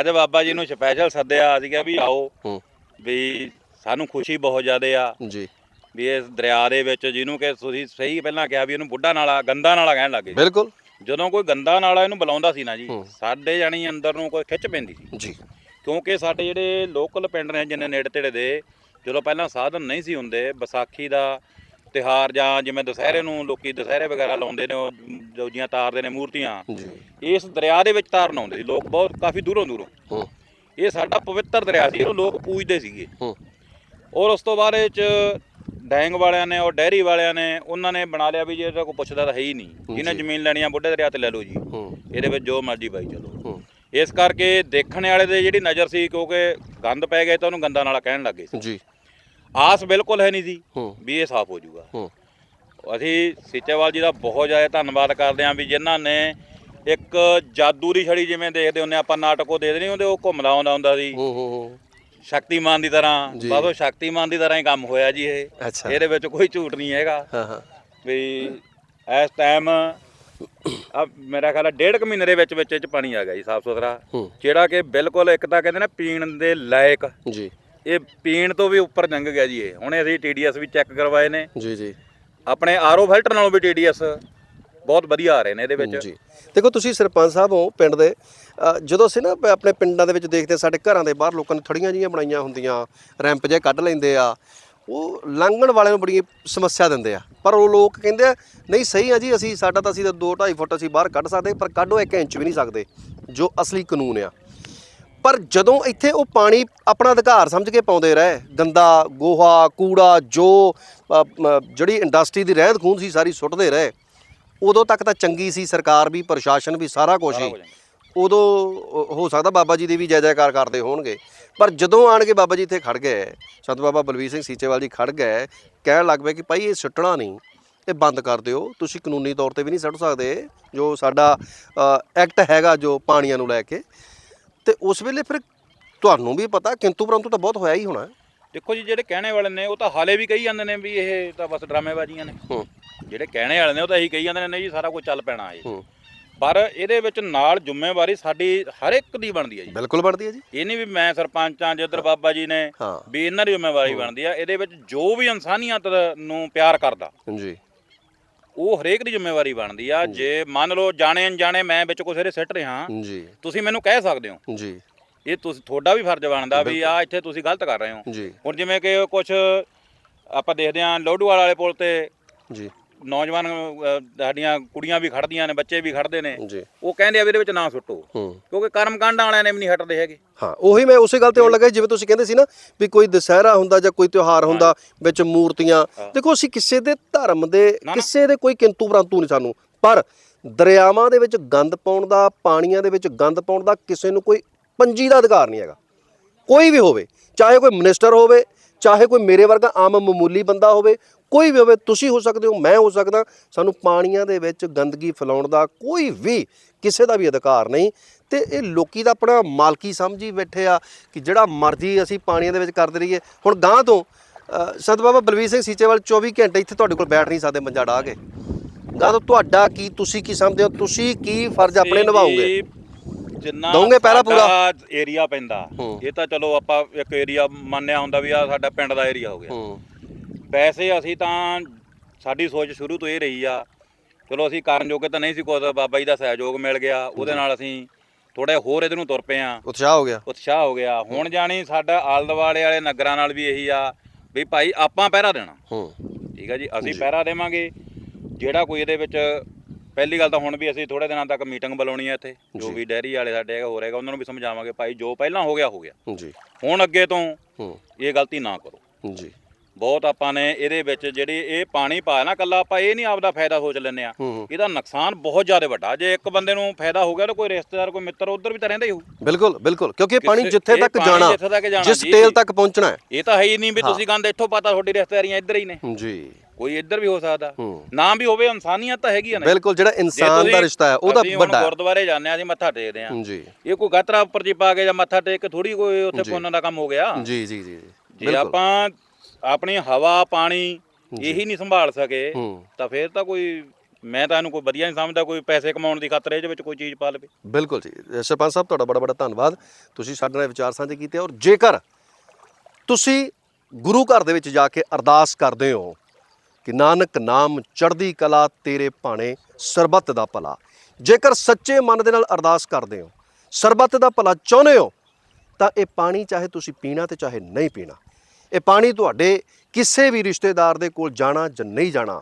Speaker 4: ਅੱਜ ਬਾਬਾ ਜੀ ਨੂੰ ਸਪੈਸ਼ਲ ਸੱਦਿਆ ਕਿਹਾ ਵੀ ਆਓ।
Speaker 3: ਹੂੰ।
Speaker 4: ਵੀ ਸਾਨੂੰ ਖੁਸ਼ੀ ਬਹੁਤ ਜ਼ਿਆਦੇ ਆ।
Speaker 3: ਜੀ।
Speaker 4: ਵੀ ਇਸ ਦਰਿਆ ਦੇ ਵਿੱਚ ਜਿਹਨੂੰ ਕਿ ਤੁਸੀਂ ਸਹੀ ਪਹਿਲਾਂ ਕਿਹਾ ਵੀ ਇਹਨੂੰ ਬੁੱਢਾ ਨਾਲਾ ਗੰਦਾ ਨਾਲਾ ਕਹਿਣ ਲੱਗੇ
Speaker 3: ਬਿਲਕੁਲ।
Speaker 4: ਜਦੋਂ ਕੋਈ ਗੰਦਾ ਨਾਲਾ ਇਹਨੂੰ ਬੁਲਾਉਂਦਾ ਸੀ ਨਾ ਜੀ। ਸਾਡੇ ਜਾਣੀ ਅੰਦਰ ਨੂੰ ਕੋਈ ਖਿੱਚ ਪੈਂਦੀ ਸੀ।
Speaker 3: ਜੀ।
Speaker 4: ਕਿਉਂਕਿ ਸਾਡੇ ਜਿਹੜੇ ਲੋਕਲ ਪਿੰਡ ਨੇ ਜਿੰਨੇ ਨੇੜੇ ਤੇੜੇ ਦੇ ਜਦੋਂ ਪਹਿਲਾਂ ਸਾਧਨ ਨਹੀਂ ਸੀ ਹੁੰਦੇ ਵਿਸਾਖੀ ਦਾ ਤਿਹਾਰ ਜਾਂ ਜਿਵੇਂ ਦੁਸਹਿਰੇ ਨੂੰ ਲੋਕੀ ਦੁਸਹਿਰੇ ਵਗੈਰਾ ਲਾਉਂਦੇ ਨੇ ਉਹ ਜੋਜੀਆਂ ਤਾਰਦੇ ਨੇ ਮੂਰਤੀਆਂ
Speaker 3: ਜੀ।
Speaker 4: ਇਸ ਦਰਿਆ ਦੇ ਵਿੱਚ ਤਾਰਨ ਆਉਂਦੇ ਸੀ। ਲੋਕ ਬਹੁਤ ਕਾਫੀ ਦੂਰੋਂ ਦੂਰੋਂ। ਇਹ ਸਾਡਾ ਪਵਿੱਤਰ ਦਰਿਆ ਸੀ ਇਹਨੂੰ ਲੋਕ ਪੂਜਦੇ ਸੀਗੇ। ਔਰ ਉਸ ਤੋਂ ਬਾਅਦ ਇਹ ਚ ਡੈਂਗ ਵਾਲਿਆਂ ਨੇ ਔਰ ਡੈਰੀ ਵਾਲਿਆਂ ਨੇ ਉਹਨਾਂ ਨੇ ਬਣਾ ਲਿਆ ਵੀ ਜੇ ਇਹਦਾ ਕੋਈ ਪੁੱਛਦਾ ਤਾਂ ਹੈ ਹੀ ਨਹੀਂ। ਜਿਹਨੇ। ਜ਼ਮੀਨ ਲੈਣੀ ਆ ਬੁੱਢੇ ਦਰਿਆ ਤੇ ਲੈ ਲਓ ਜੀ। ਇਹਦੇ ਵਿੱਚ ਜੋ ਮਰਜ਼ੀ ਬਾਈ ਚਲੋ। ਇਸ ਕਰਕੇ ਦੇਖਣ ਵਾਲੇ ਦੇ ਜਿਹੜੀ ਨਜ਼ਰ ਸੀ ਕਿਉਂਕਿ ਗੰਦ ਪੈ ਗਿਆ ਤਾਂ ਉਹਨੂੰ ਗੰਦਾ ਨਾਲਾ ਕਹਿਣ ਲੱਗੇ ਸੀ।
Speaker 3: ਜੀ।
Speaker 4: ਆਸ ਬਿਲਕੁਲ ਹੈ ਨਹੀਂ ਸੀ ਵੀ ਇਹ ਸਾਫ਼ ਹੋ ਜਾਊਗਾ। ਅਸੀਂ ਸੀਚੇਵਾਲ ਜੀ ਦਾ ਬਹੁਤ ਜ਼ਿਆਦਾ ਧੰਨਵਾਦ ਕਰਦੇ ਹਾਂ ਵੀ ਜਿਨ੍ਹਾਂ ਨੇ ਇੱਕ ਜਾਦੂ ਦੀ ਛੜੀ ਜਿਵੇਂ ਦੇਖਦੇ ਹੁੰਦੇ ਆਪਾਂ ਨਾਟਕ ਦੇਖਦੇ ਨਹੀਂ ਹੁੰਦੇ ਉਹ ਘੁੰਮਦਾ ਆਉਂਦਾ ਹੁੰਦਾ ਸੀ।
Speaker 3: ਹੂੰ ਹੂੰ ਹੂੰ।
Speaker 4: ਸ਼ਕਤੀਮਾਨ ਦੀ ਤਰ੍ਹਾਂ। ਬਸ ਉਹ ਸ਼ਕਤੀਮਾਨ ਦੀ ਤਰ੍ਹਾਂ ਹੀ ਕੰਮ ਹੋਇਆ ਜੀ ਇਹ। ਇਹਦੇ ਵਿੱਚ ਕੋਈ ਝੂਠ ਨਹੀਂ ਹੈਗਾ।
Speaker 3: ਹਾਂ ਹਾਂ।
Speaker 4: ਵੀ ਇਸ ਟਾਈਮ ਆ ਮੇਰਾ ਖਿਆਲ ਹੈ ਡੇਢ ਕੁ ਮਹੀਨੇ ਦੇ ਵਿੱਚ ਵਿੱਚ ਇਹ ਚ ਪਾਣੀ ਆ ਗਿਆ ਜੀ ਸਾਫ਼ ਸੁਥਰਾ।
Speaker 3: ਹੂੰ।
Speaker 4: ਜਿਹੜਾ ਕਿ ਬਿਲਕੁਲ ਇੱਕ ਤਾਂ ਕਹਿੰਦੇ ਨੇ ਪੀਣ ਦੇ ਲਾਇਕ।
Speaker 3: ਜੀ।
Speaker 4: ਇਹ ਪੀਣ ਤੋਂ ਵੀ ਉੱਪਰ ਜੰਗ ਗਿਆ ਜੀ ਇਹ। ਹੁਣੇ ਅਸੀਂ ਟੀਡੀਐਸ ਵੀ ਚੈੱਕ ਕਰਵਾਏ ਨੇ।
Speaker 3: ਜੀ ਜੀ।
Speaker 4: ਆਪਣੇ ਆਰਓ ਫਿਲਟਰ ਨਾਲੋਂ ਵੀ ਟੀਡੀਐਸ ਬਹੁਤ ਵਧੀਆ ਆ ਰਹੇ ਨੇ ਇਹਦੇ ਵਿੱਚ।
Speaker 3: ਜੀ। ਦੇਖੋ ਤੁਸੀਂ ਸਰਪੰਚ ਸਾਹਿਬ ਹੋ ਪਿੰਡ ਦੇ ਅ, ਜਦੋਂ ਅਸੀਂ ਨਾ ਪ- ਆਪਣੇ ਪਿੰਡਾਂ ਦੇ ਵਿੱਚ ਦੇਖਦੇ ਸਾਡੇ ਘਰਾਂ ਦੇ ਬਾਹਰ ਲੋਕਾਂ ਨੇ ਥੜੀਆਂ ਜੀਆਂ ਬਣਾਈਆਂ ਹੁੰਦੀਆਂ। ਰੈਂਪ ਜੇ ਕੱਢ ਲੈਂਦੇ ਆ। ਉਹ ਲੰਘਣ ਵਾਲਿਆਂ ਨੂੰ ਬੜੀ ਸਮੱਸਿਆ ਦਿੰਦੇ ਆ। ਪਰ ਉਹ ਲੋਕ ਕਹਿੰਦੇ ਆ ਨਹੀਂ ਸਹੀ ਆ ਜੀ ਅਸੀਂ ਸਾਡਾ ਤਾਂ ਅਸੀਂ ਤਾਂ 2 2.5 ਫੁੱਟ ਅਸੀਂ ਬਾਹਰ ਕੱਢ ਸਕਦੇ ਪਰ ਕੱਢੋ 1 ਇੰਚ ਵੀ ਨਹੀਂ ਸਕਦੇ ਜੋ ਅਸਲੀ ਕਾਨੂੰਨ ਆ। ਪਰ ਜਦੋਂ ਇੱਥੇ ਉਹ ਪਾਣੀ ਆਪਣਾ ਅਧਿਕਾਰ ਸਮਝ ਕੇ ਪਾਉਂਦੇ ਰਹੇ ਗੰਦਾ ਗੋਹਾ ਕੂੜਾ ਜੋ ਜਿਹੜੀ ਇੰਡਸਟਰੀ ਦੀ ਰਹਿੰਦ ਖੂੰਦ ਸੀ ਸਾਰੀ ਸੁੱਟਦੇ ਰਹੇ ਉਦੋਂ ਤੱਕ ਤਾਂ ਚੰਗੀ ਸੀ ਸਰਕਾਰ ਵੀ ਪ੍ਰਸ਼ਾਸਨ ਵੀ ਸਾਰਾ ਕੁਝ ਹੀ। ਉਦੋਂ ਹੋ ਸਕਦਾ ਬਾਬਾ ਜੀ ਦੀ ਵੀ ਜੈ ਜੈਕਾਰ ਕਰਦੇ ਹੋਣਗੇ। ਪਰ ਜਦੋਂ ਆਣ ਕੇ ਬਾਬਾ ਜੀ ਇੱਥੇ ਖੜ ਗਏ ਸੰਤ ਬਾਬਾ ਬਲਵੀਰ ਸਿੰਘ ਸੀਚੇਵਾਲ ਜੀ ਖੜ ਗਏ ਕਹਿਣ ਲੱਗ ਪਏ ਕਿ ਭਾਈ ਇਹ ਸੁੱਟਣਾ ਨਹੀਂ ਇਹ ਬੰਦ ਕਰ ਦਿਓ ਤੁਸੀਂ ਕਾਨੂੰਨੀ ਤੌਰ ਤੇ ਵੀ ਨਹੀਂ ਸੁੱਟ ਸਕਦੇ ਜੋ ਸਾਡਾ ਐਕਟ ਹੈਗਾ ਜੋ ਪਾਣੀਆਂ ਨੂੰ ਲੈ ਕੇ। ਤੇ ਉਸ ਵੇਲੇ ਫਿਰ ਤੁਹਾਨੂੰ ਵੀ ਪਤਾ ਕਿੰਤੂ ਪਰੰਤੂ ਤਾਂ ਬਹੁਤ ਹੋਇਆ ਹੀ ਹੋਣਾ।
Speaker 4: ਦੇਖੋ ਜੀ ਜਿਹੜੇ ਕਹਿਣੇ ਵਾਲੇ ਨੇ ਉਹ ਤਾਂ ਹਾਲੇ ਵੀ ਕਹੀ ਜਾਂਦੇ ਨੇ ਵੀ ਇਹ ਤਾਂ ਬਸ ਡਰਾਮੇਬਾਜ਼ੀਆਂ ਨੇ। ਜਿਹੜੇ ਕਹਿਣੇ ਵਾਲੇ ਨੇ ਉਹ ਤਾਂ ਇਹੀ ਕਹੀ ਜਾਂਦੇ ਨੇ ਨਹੀਂ ਜੀ ਸਾਰਾ ਕੁਝ ਚੱਲ ਪੈਣਾ ਹੂੰ। ਪਰ ਇਹਦੇ ਵਿੱਚ ਨਾਲ ਜ਼ਿੰਮੇਵਾਰੀ ਸਾਡੀ ਹਰ ਇੱਕ ਦੀ ਬਣਦੀ ਹੈ ਜੀ।
Speaker 3: ਬਿਲਕੁਲ ਬਣਦੀ ਹੈ ਜੀ।
Speaker 4: ਇਹ ਨਹੀਂ ਵੀ ਮੈਂ ਸਰਪੰਚ ਆ ਜਿੱਧਰ ਬਾਬਾ ਜੀ ਨੇ
Speaker 3: ਹਾਂ।
Speaker 4: ਵੀ ਇਹਨਾਂ ਦੀ ਜ਼ਿੰਮੇਵਾਰੀ ਬਣਦੀ ਆ ਇਹਦੇ ਵਿੱਚ ਜੋ ਵੀ ਇਨਸਾਨੀਅਤ ਨੂੰ ਪਿਆਰ ਕਰਦਾ
Speaker 3: ਜੀ।
Speaker 4: ਉਹ ਹਰੇਕ ਦੀ ਜ਼ਿੰਮੇਵਾਰੀ ਬਣਦੀ ਆ। ਜੇ। ਮੰਨ ਲਓ ਜਾਣੇ ਅਣਜਾਣੇ ਮੈਂ ਵਿੱਚ ਕੁਛ ਇਹਦੇ ਸਿੱਟ ਰਿਹਾ
Speaker 3: ਜੀ।
Speaker 4: ਤੁਸੀਂ ਮੈਨੂੰ ਕਹਿ ਸਕਦੇ ਹੋ।
Speaker 3: ਜੀ।
Speaker 4: ਇਹ ਤੁਸੀਂ ਤੁਹਾਡਾ ਵੀ ਫਰਜ਼ ਬਣਦਾ ਵੀ ਆ ਇੱਥੇ ਤੁਸੀਂ ਗਲਤ ਕਰ ਰਹੇ ਹੋ। ਹੁਣ ਜਿਵੇਂ ਕਿ ਕੁਝ ਆਪਾਂ ਦੇਖਦੇ ਹਾਂ ਲੋਡੂਵਾਲ ਵਾਲੇ ਪੁਲ ਤੇ
Speaker 3: ਜੀ।
Speaker 4: ਨੌਜਵਾਨ ਅਹ, ਸਾਡੀਆਂ ਕੁੜੀਆਂ ਵੀ ਖੜਦੀਆਂ ਨੇ ਬੱਚੇ ਵੀ ਖੜਦੇ ਨੇ।
Speaker 3: ਜੀ।
Speaker 4: ਉਹ ਕਹਿੰਦੇ ਆ ਵੀ ਇਹਦੇ ਵਿੱਚ ਨਾ ਸੁੱਟੋ।
Speaker 3: ਹੂੰ।
Speaker 4: ਕਿਉਂਕਿ ਕਰਮ ਕਾਂਡਾਂ ਵਾਲਿਆਂ ਨੇ ਵੀ ਨਹੀਂ ਹਟਦੇ ਹੈਗੇ।
Speaker 3: ਹਾਂ ਉਹੀ ਮੈਂ ਉਸੇ ਗੱਲ ਤੇ ਆਉਣ ਲੱਗਾ ਜਿਵੇਂ ਤੁਸੀਂ ਕਹਿੰਦੇ ਸੀ ਨਾ ਵੀ ਕੋਈ ਦੁਸਹਿਰਾ ਹੁੰਦਾ ਜਾਂ ਕੋਈ ਤਿਉਹਾਰ ਹੁੰਦਾ ਵਿੱਚ ਮੂਰਤੀਆਂ ਦੇਖੋ ਅਸੀਂ ਕਿਸੇ ਦੇ ਧਰਮ ਦੇ
Speaker 4: ਨਾ।
Speaker 3: ਕਿਸੇ ਦੇ ਕੋਈ ਕਿੰਤੂ ਪ੍ਰੰਤੂ ਨਹੀਂ ਸਾਨੂੰ। ਪਰ ਦਰਿਆਵਾਂ ਦੇ ਵਿੱਚ ਗੰਦ ਪਾਉਣ ਦਾ ਪਾਣੀਆਂ ਦੇ ਵਿੱਚ ਗੰਦ ਪਾਉਣ ਦਾ ਕਿਸੇ ਨੂੰ ਕੋਈ ਪੰਜੀ ਦਾ ਅਧਿਕਾਰ ਨਹੀਂ ਹੈਗਾ। ਕੋਈ ਵੀ ਹੋਵੇ ਚਾਹੇ ਕੋਈ ਮਿਨਿਸਟਰ ਹੋਵੇ ਚਾਹੇ ਕੋਈ ਮੇਰੇ ਵਰਗਾ ਆਮ ਮਾਮੂਲੀ ਬੰਦਾ ਹੋਵੇ ਕੋਈ ਵੀ ਹੋਵੇ ਤੁਸੀਂ ਹੋ ਸਕਦੇ ਹੋ ਮੈਂ ਹੋ ਸਕਦਾ ਸਾਨੂੰ ਪਾਣੀਆਂ ਦੇ ਵਿੱਚ ਗੰਦਗੀ ਫੈਲਾਉਣ ਦਾ ਕੋਈ ਵੀ ਕਿਸੇ ਦਾ ਵੀ ਅਧਿਕਾਰ ਨਹੀਂ। ਤੇ ਇਹ ਲੋਕੀ ਦਾ ਆਪਣਾ ਮਾਲਕੀ ਸਮਝੀ ਬੈਠੇ ਆ ਕਿ ਜਿਹੜਾ ਮਰਜ਼ੀ ਅਸੀਂ ਪਾਣੀਆਂ ਦੇ ਵਿੱਚ ਕਰਦੇ ਰਹੀਏ। ਹੁਣ ਗਾਂ ਤੋਂ ਸੰਤ ਬਾਬਾ ਬਲਵੀਰ ਸਿੰਘ ਸੀਚੇਵਾਲ 24 ਘੰਟੇ ਇੱਥੇ ਤੁਹਾਡੇ ਕੋਲ ਬੈਠ ਨਹੀਂ ਸਕਦੇ ਮੰਜਾ ਢਾ ਕੇ। ਗਾਂ ਤੋਂ ਤੁਹਾਡਾ ਕੀ ਤੁਸੀਂ ਕੀ ਸਮਝਦੇ ਹੋ ਤੁਸੀਂ ਕੀ ਫਰਜ਼ ਆਪਣੇ ਨਿਭਾਓਗੇ?
Speaker 4: ਜੀ, ਜਿੰਨਾ
Speaker 3: ਦਓਗੇ ਪਹਿਰਾ ਪੂਰਾ?
Speaker 4: ਏਰੀਆ ਪੈਂਦਾ। ਇਹ ਤਾਂ ਚਲੋ ਆਪਾਂ ਇੱਕ ਏਰੀਆ ਮੰਨਿਆ ਹੁੰਦਾ ਵੀ ਆ ਸਾਡਾ ਪਿੰਡ ਦਾ ਏਰੀਆ ਹੋ ਗਿਆ।
Speaker 3: ਹੂੰ।
Speaker 4: ਵੈਸੇ ਅਸੀਂ ਤਾਂ ਸਾਡੀ ਸੋਚ ਸ਼ੁਰੂ ਤੋਂ ਇਹ ਰਹੀ ਆ। ਚਲੋ ਅਸੀਂ ਕਰਨ ਜੋਗੇ ਤਾਂ ਨਹੀਂ ਸੀ ਕੁਝ ਬਾਬਾ ਜੀ ਦਾ ਸਹਿਯੋਗ ਮਿਲ ਗਿਆ ਉਹਦੇ ਨਾਲ ਅਸੀਂ ਥੋੜਾ ਹੋਰ ਇਹਦੇ ਨੂੰ ਤੁਰ ਪਏ ਆ।
Speaker 3: ਉਤਸ਼ਾਹ ਹੋ ਗਿਆ।
Speaker 4: ਉਤਸ਼ਾਹ ਹੋ ਗਿਆ। ਹੁਣ ਜਾਣੀ ਸਾਡਾ ਆਲੇ ਦੁਆਲੇ ਵਾਲੇ ਨਗਰਾਂ ਨਾਲ ਵੀ ਇਹੀ ਆ ਵੀ ਭਾਈ ਆਪਾਂ ਪਹਿਰਾ ਦੇਣਾ।
Speaker 3: ਹੂੰ।
Speaker 4: ਠੀਕ ਆ ਜੀ ਅਸੀਂ ਪਹਿਰਾ ਦੇਵਾਂਗੇ। ਜਿਹੜਾ ਕੋਈ ਇਹਦੇ ਵਿੱਚ ਪਹਿਲੀ ਗੱਲ ਤਾਂ ਹੁਣ ਵੀ ਅਸੀਂ ਥੋੜੇ ਦਿਨਾਂ ਤੱਕ ਮੀਟਿੰਗ ਬੁਲਾਉਣੀ ਹੈ ਇੱਥੇ। ਜੋ
Speaker 3: ਜੀ।
Speaker 4: ਵੀ ਡੈਰੀ ਵਾਲੇ ਸਾਡੇ ਹੈਗਾ ਹੋ ਰਹੇਗਾ ਉਹਨਾਂ ਨੂੰ ਵੀ ਸਮਝਾਵਾਂਗੇ ਭਾਈ ਜੋ ਪਹਿਲਾਂ ਹੋ ਗਿਆ ਹੋ ਗਿਆ।
Speaker 3: ਜੀ।
Speaker 4: ਹੁਣ ਅੱਗੇ ਤੋਂ
Speaker 3: ਹੂੰ।
Speaker 4: ਇਹ ਗਲਤੀ ਨਾ ਕਰੋ।
Speaker 3: ਜੀ।
Speaker 4: ਬਹੁਤ ਆਪਾਂ ਨੇ ਇਹਦੇ ਵਿੱਚ ਜਿਹੜੀ ਇਹ ਪਾਣੀ ਪਾਇਆ ਨਾ ਕੱਲਾ ਆਪਾਂ ਇਹ ਨਹੀਂ ਆਪਦਾ ਫਾਇਦਾ ਸੋਚ ਲੈਂਦੇ ਆ। ਇਹਦਾ ਨੁਕਸਾਨ ਬਹੁਤ ਜ਼ਿਆਦਾ ਵੱਡਾ। ਜੇ ਇੱਕ ਬੰਦੇ ਨੂੰ ਫਾਇਦਾ ਹੋ ਗਿਆ ਤਾਂ ਕੋਈ ਰਿਸ਼ਤੇਦਾਰ ਕੋਈ ਮਿੱਤਰ ਉਧਰ ਵੀ ਤਾਂ ਰਹਿੰਦਾ ਹੀ ਹੋਊ।
Speaker 3: ਬਿਲਕੁਲ ਬਿਲਕੁਲ। ਕਿਉਂਕਿ ਇਹ ਪਾਣੀ ਜਿੱਥੇ ਤੱਕ ਜਾਣਾ ਜਿਸ
Speaker 4: ਜੀ।
Speaker 3: ਟੇਲ ਤੱਕ ਪਹੁੰਚਣਾ ਹੈ।
Speaker 4: ਇਹ ਤਾਂ ਹੈ ਹੀ ਨਹੀਂ ਵੀ ਤੁਸੀਂ ਕਹਿੰਦੇ ਇੱਥੋਂ ਪਤਾ ਤੁਹਾਡੀ ਰਿਸ਼ਤੇਦਾਰੀਆਂ ਇੱਧਰ ਹੀ ਨੇ।
Speaker 3: ਜੀ।
Speaker 4: ਕੋਈ ਇੱਧਰ ਵੀ ਹੋ ਸਕਦਾ। ਨਾਮ ਵੀ ਹੋਵੇ ਇਨਸਾਨੀਅਤ ਤਾਂ ਹੈਗੀ ਆ ਨਾ।
Speaker 3: ਬਿਲਕੁਲ ਜਿਹੜਾ
Speaker 4: ਜੇ
Speaker 3: ਇਨਸਾਨ ਦਾ ਰਿਸ਼ਤਾ ਹੈ ਉਹਦਾ ਵੱਡਾ।
Speaker 4: ਗੁਰਦੁਆਰੇ ਜਾਂਦੇ ਆ ਅਸੀਂ ਮੱਥਾ ਟੇਕਦੇ ਆ
Speaker 3: ਜੀ।
Speaker 4: ਇਹ ਕੋਈ ਗਾਤਰਾ ਉੱਪਰ ਜੀ ਪਾ ਕੇ ਜਾਂ ਮੱਥਾ ਟੇਕ ਕੇ ਥੋੜੀ ਕੋਈ ਉੱਥੇ
Speaker 3: ਜੀ।
Speaker 4: ਪੁੰਨ ਦਾ ਕੰਮ ਹੋ ਗਿਆ।
Speaker 3: ਜੀ ਜੀ ਜੀ
Speaker 4: ਜੇ। ਆਪਾਂ ਆਪਣੀ ਹਵਾ ਪਾਣੀ ਇਹੀ ਨਹੀਂ ਸੰਭਾਲ ਸਕੇ
Speaker 3: ਹੂੰ।
Speaker 4: ਤਾਂ ਫਿਰ ਤਾਂ ਕੋਈ ਮੈਂ ਤਾਂ ਇਹਨੂੰ ਕੋਈ ਵਧੀਆ ਨਹੀਂ ਸਮਝਦਾ ਕੋਈ ਪੈਸੇ ਕਮਾਉਣ ਦੀ ਖਾਤਰ ਇਹਦੇ ਵਿੱਚ ਕੋਈ ਚੀਜ਼ ਪਾ ਲਵੇ।
Speaker 3: ਬਿਲਕੁਲ ਜੀ। ਸਰਪੰਚ ਸਾਹਿਬ ਤੁਹਾਡਾ ਬੜਾ ਬੜਾ ਧੰਨਵਾਦ। ਤੁਸੀਂ ਸਾਡੇ ਨਾਲ ਵਿਚਾਰ ਸਾਂਝੇ ਕੀਤੇ ਔਰ ਜੇਕਰ ਤੁਸੀਂ ਗੁਰੂ ਘਰ ਦੇ ਵਿੱਚ ਜਾ ਕੇ ਅਰਦਾਸ ਕਰਦੇ ਹੋ ਕਿ ਨਾਨਕ ਨਾਮ ਚੜ੍ਹਦੀ ਕਲਾ ਤੇਰੇ ਭਾਣੇ ਸਰਬੱਤ ਦਾ ਭਲਾ ਜੇਕਰ ਸੱਚੇ ਮਨ ਦੇ ਨਾਲ ਅਰਦਾਸ ਕਰਦੇ ਹੋ ਸਰਬੱਤ ਦਾ ਭਲਾ ਚਾਹੁੰਦੇ ਹੋ ਤਾਂ ਇਹ ਪਾਣੀ ਚਾਹੇ ਤੁਸੀਂ ਪੀਣਾ ਤੇ ਚਾਹੇ ਨਹੀਂ ਪੀਣਾ ਇਹ ਪਾਣੀ ਤੁਹਾਡੇ ਕਿਸੇ ਵੀ ਰਿਸ਼ਤੇਦਾਰ ਦੇ ਕੋਲ ਜਾਣਾ ਜਾਂ ਨਹੀਂ ਜਾਣਾ,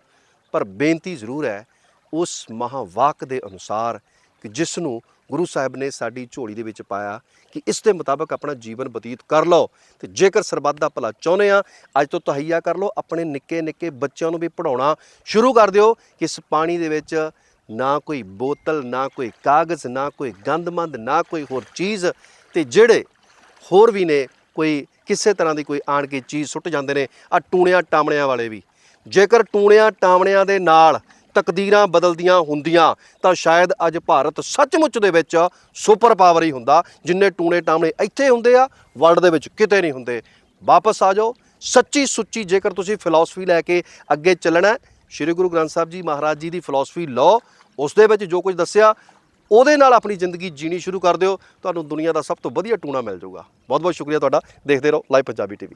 Speaker 3: ਪਰ ਬੇਨਤੀ ਜ਼ਰੂਰ ਹੈ ਉਸ ਮਹਾਵਾਕ ਦੇ ਅਨੁਸਾਰ ਕਿ ਜਿਸ ਨੂੰ ਗੁਰੂ ਸਾਹਿਬ ਨੇ ਸਾਡੀ ਝੋਲੀ ਦੇ ਵਿੱਚ ਪਾਇਆ ਕਿ ਇਸ ਦੇ ਮੁਤਾਬਕ ਆਪਣਾ ਜੀਵਨ ਬਤੀਤ ਕਰ ਲਓ। ਤੇ ਜੇਕਰ ਸਰਬੱਤ ਦਾ ਭਲਾ ਚਾਹੁੰਦੇ ਆ, ਅੱਜ ਤੋਂ ਤਹਈਆ ਕਰ ਲਓ, ਆਪਣੇ ਨਿੱਕੇ ਨਿੱਕੇ ਬੱਚਿਆਂ ਨੂੰ ਵੀ ਪੜਾਉਣਾ ਸ਼ੁਰੂ ਕਰ ਦਿਓ ਕਿ ਇਸ ਪਾਣੀ ਦੇ ਵਿੱਚ ਨਾ ਕੋਈ ਬੋਤਲ, ਨਾ ਕੋਈ ਕਾਗਜ਼, ਨਾ ਕੋਈ ਗੰਦਮੰਦ, ਨਾ ਕੋਈ ਹੋਰ ਚੀਜ਼ ਤੇ ਜਿਹੜੇ ਹੋਰ ਵੀ ਨੇ, ਕੋਈ ਕਿਸੇ ਤਰ੍ਹਾਂ ਦੀ ਕੋਈ ਆਣ ਕੇ ਚੀਜ਼ ਸੁੱਟ ਜਾਂਦੇ ਨੇ ਆ ਟੂਣਿਆਂ ਟਾਮਣਿਆਂ ਵਾਲੇ ਵੀ। ਜੇਕਰ ਟੂਣਿਆਂ ਟਾਮਣਿਆਂ ਦੇ ਨਾਲ ਤਕਦੀਰਾਂ ਬਦਲਦੀਆਂ ਹੁੰਦੀਆਂ, ਤਾਂ ਸ਼ਾਇਦ ਅੱਜ ਭਾਰਤ ਸੱਚਮੁੱਚ ਦੇ ਵਿੱਚ ਸੁਪਰ ਪਾਵਰ ਹੀ ਹੁੰਦਾ, ਜਿੰਨੇ ਟੂਣੇ ਟਾਮਣੇ ਇੱਥੇ ਹੁੰਦੇ ਆ, ਵਰਲਡ ਦੇ ਵਿੱਚ ਕਿਤੇ ਨਹੀਂ ਹੁੰਦੇ। ਵਾਪਸ ਆ ਜਾਓ, ਸੱਚੀ ਸੁੱਚੀ ਜੇਕਰ ਤੁਸੀਂ ਫਿਲਾਸਫੀ ਲੈ ਕੇ ਅੱਗੇ ਚੱਲਣਾ ਸ੍ਰੀ ਗੁਰੂ ਗ੍ਰੰਥ ਸਾਹਿਬ ਜੀ ਮਹਾਰਾਜ ਜੀ ਦੀ ਫਿਲਾਸਫੀ ਲਓ, ਉਸ ਦੇ ਵਿੱਚ ਜੋ ਕੁਝ ਦੱਸਿਆ ਉਹਦੇ ਨਾਲ ਆਪਣੀ ਜ਼ਿੰਦਗੀ ਜੀਣੀ ਸ਼ੁਰੂ ਕਰ ਦਿਓ। ਤੁਹਾਨੂੰ ਦੁਨੀਆ ਦਾ ਸਭ ਤੋਂ ਵਧੀਆ ਟੂਣਾ ਮਿਲ ਜਾਊਗਾ। ਬਹੁਤ ਬਹੁਤ ਸ਼ੁਕਰੀਆ ਤੁਹਾਡਾ। ਦੇਖਦੇ ਰਹੋ ਲਾਈਵ ਪੰਜਾਬੀ ਟੀਵੀ।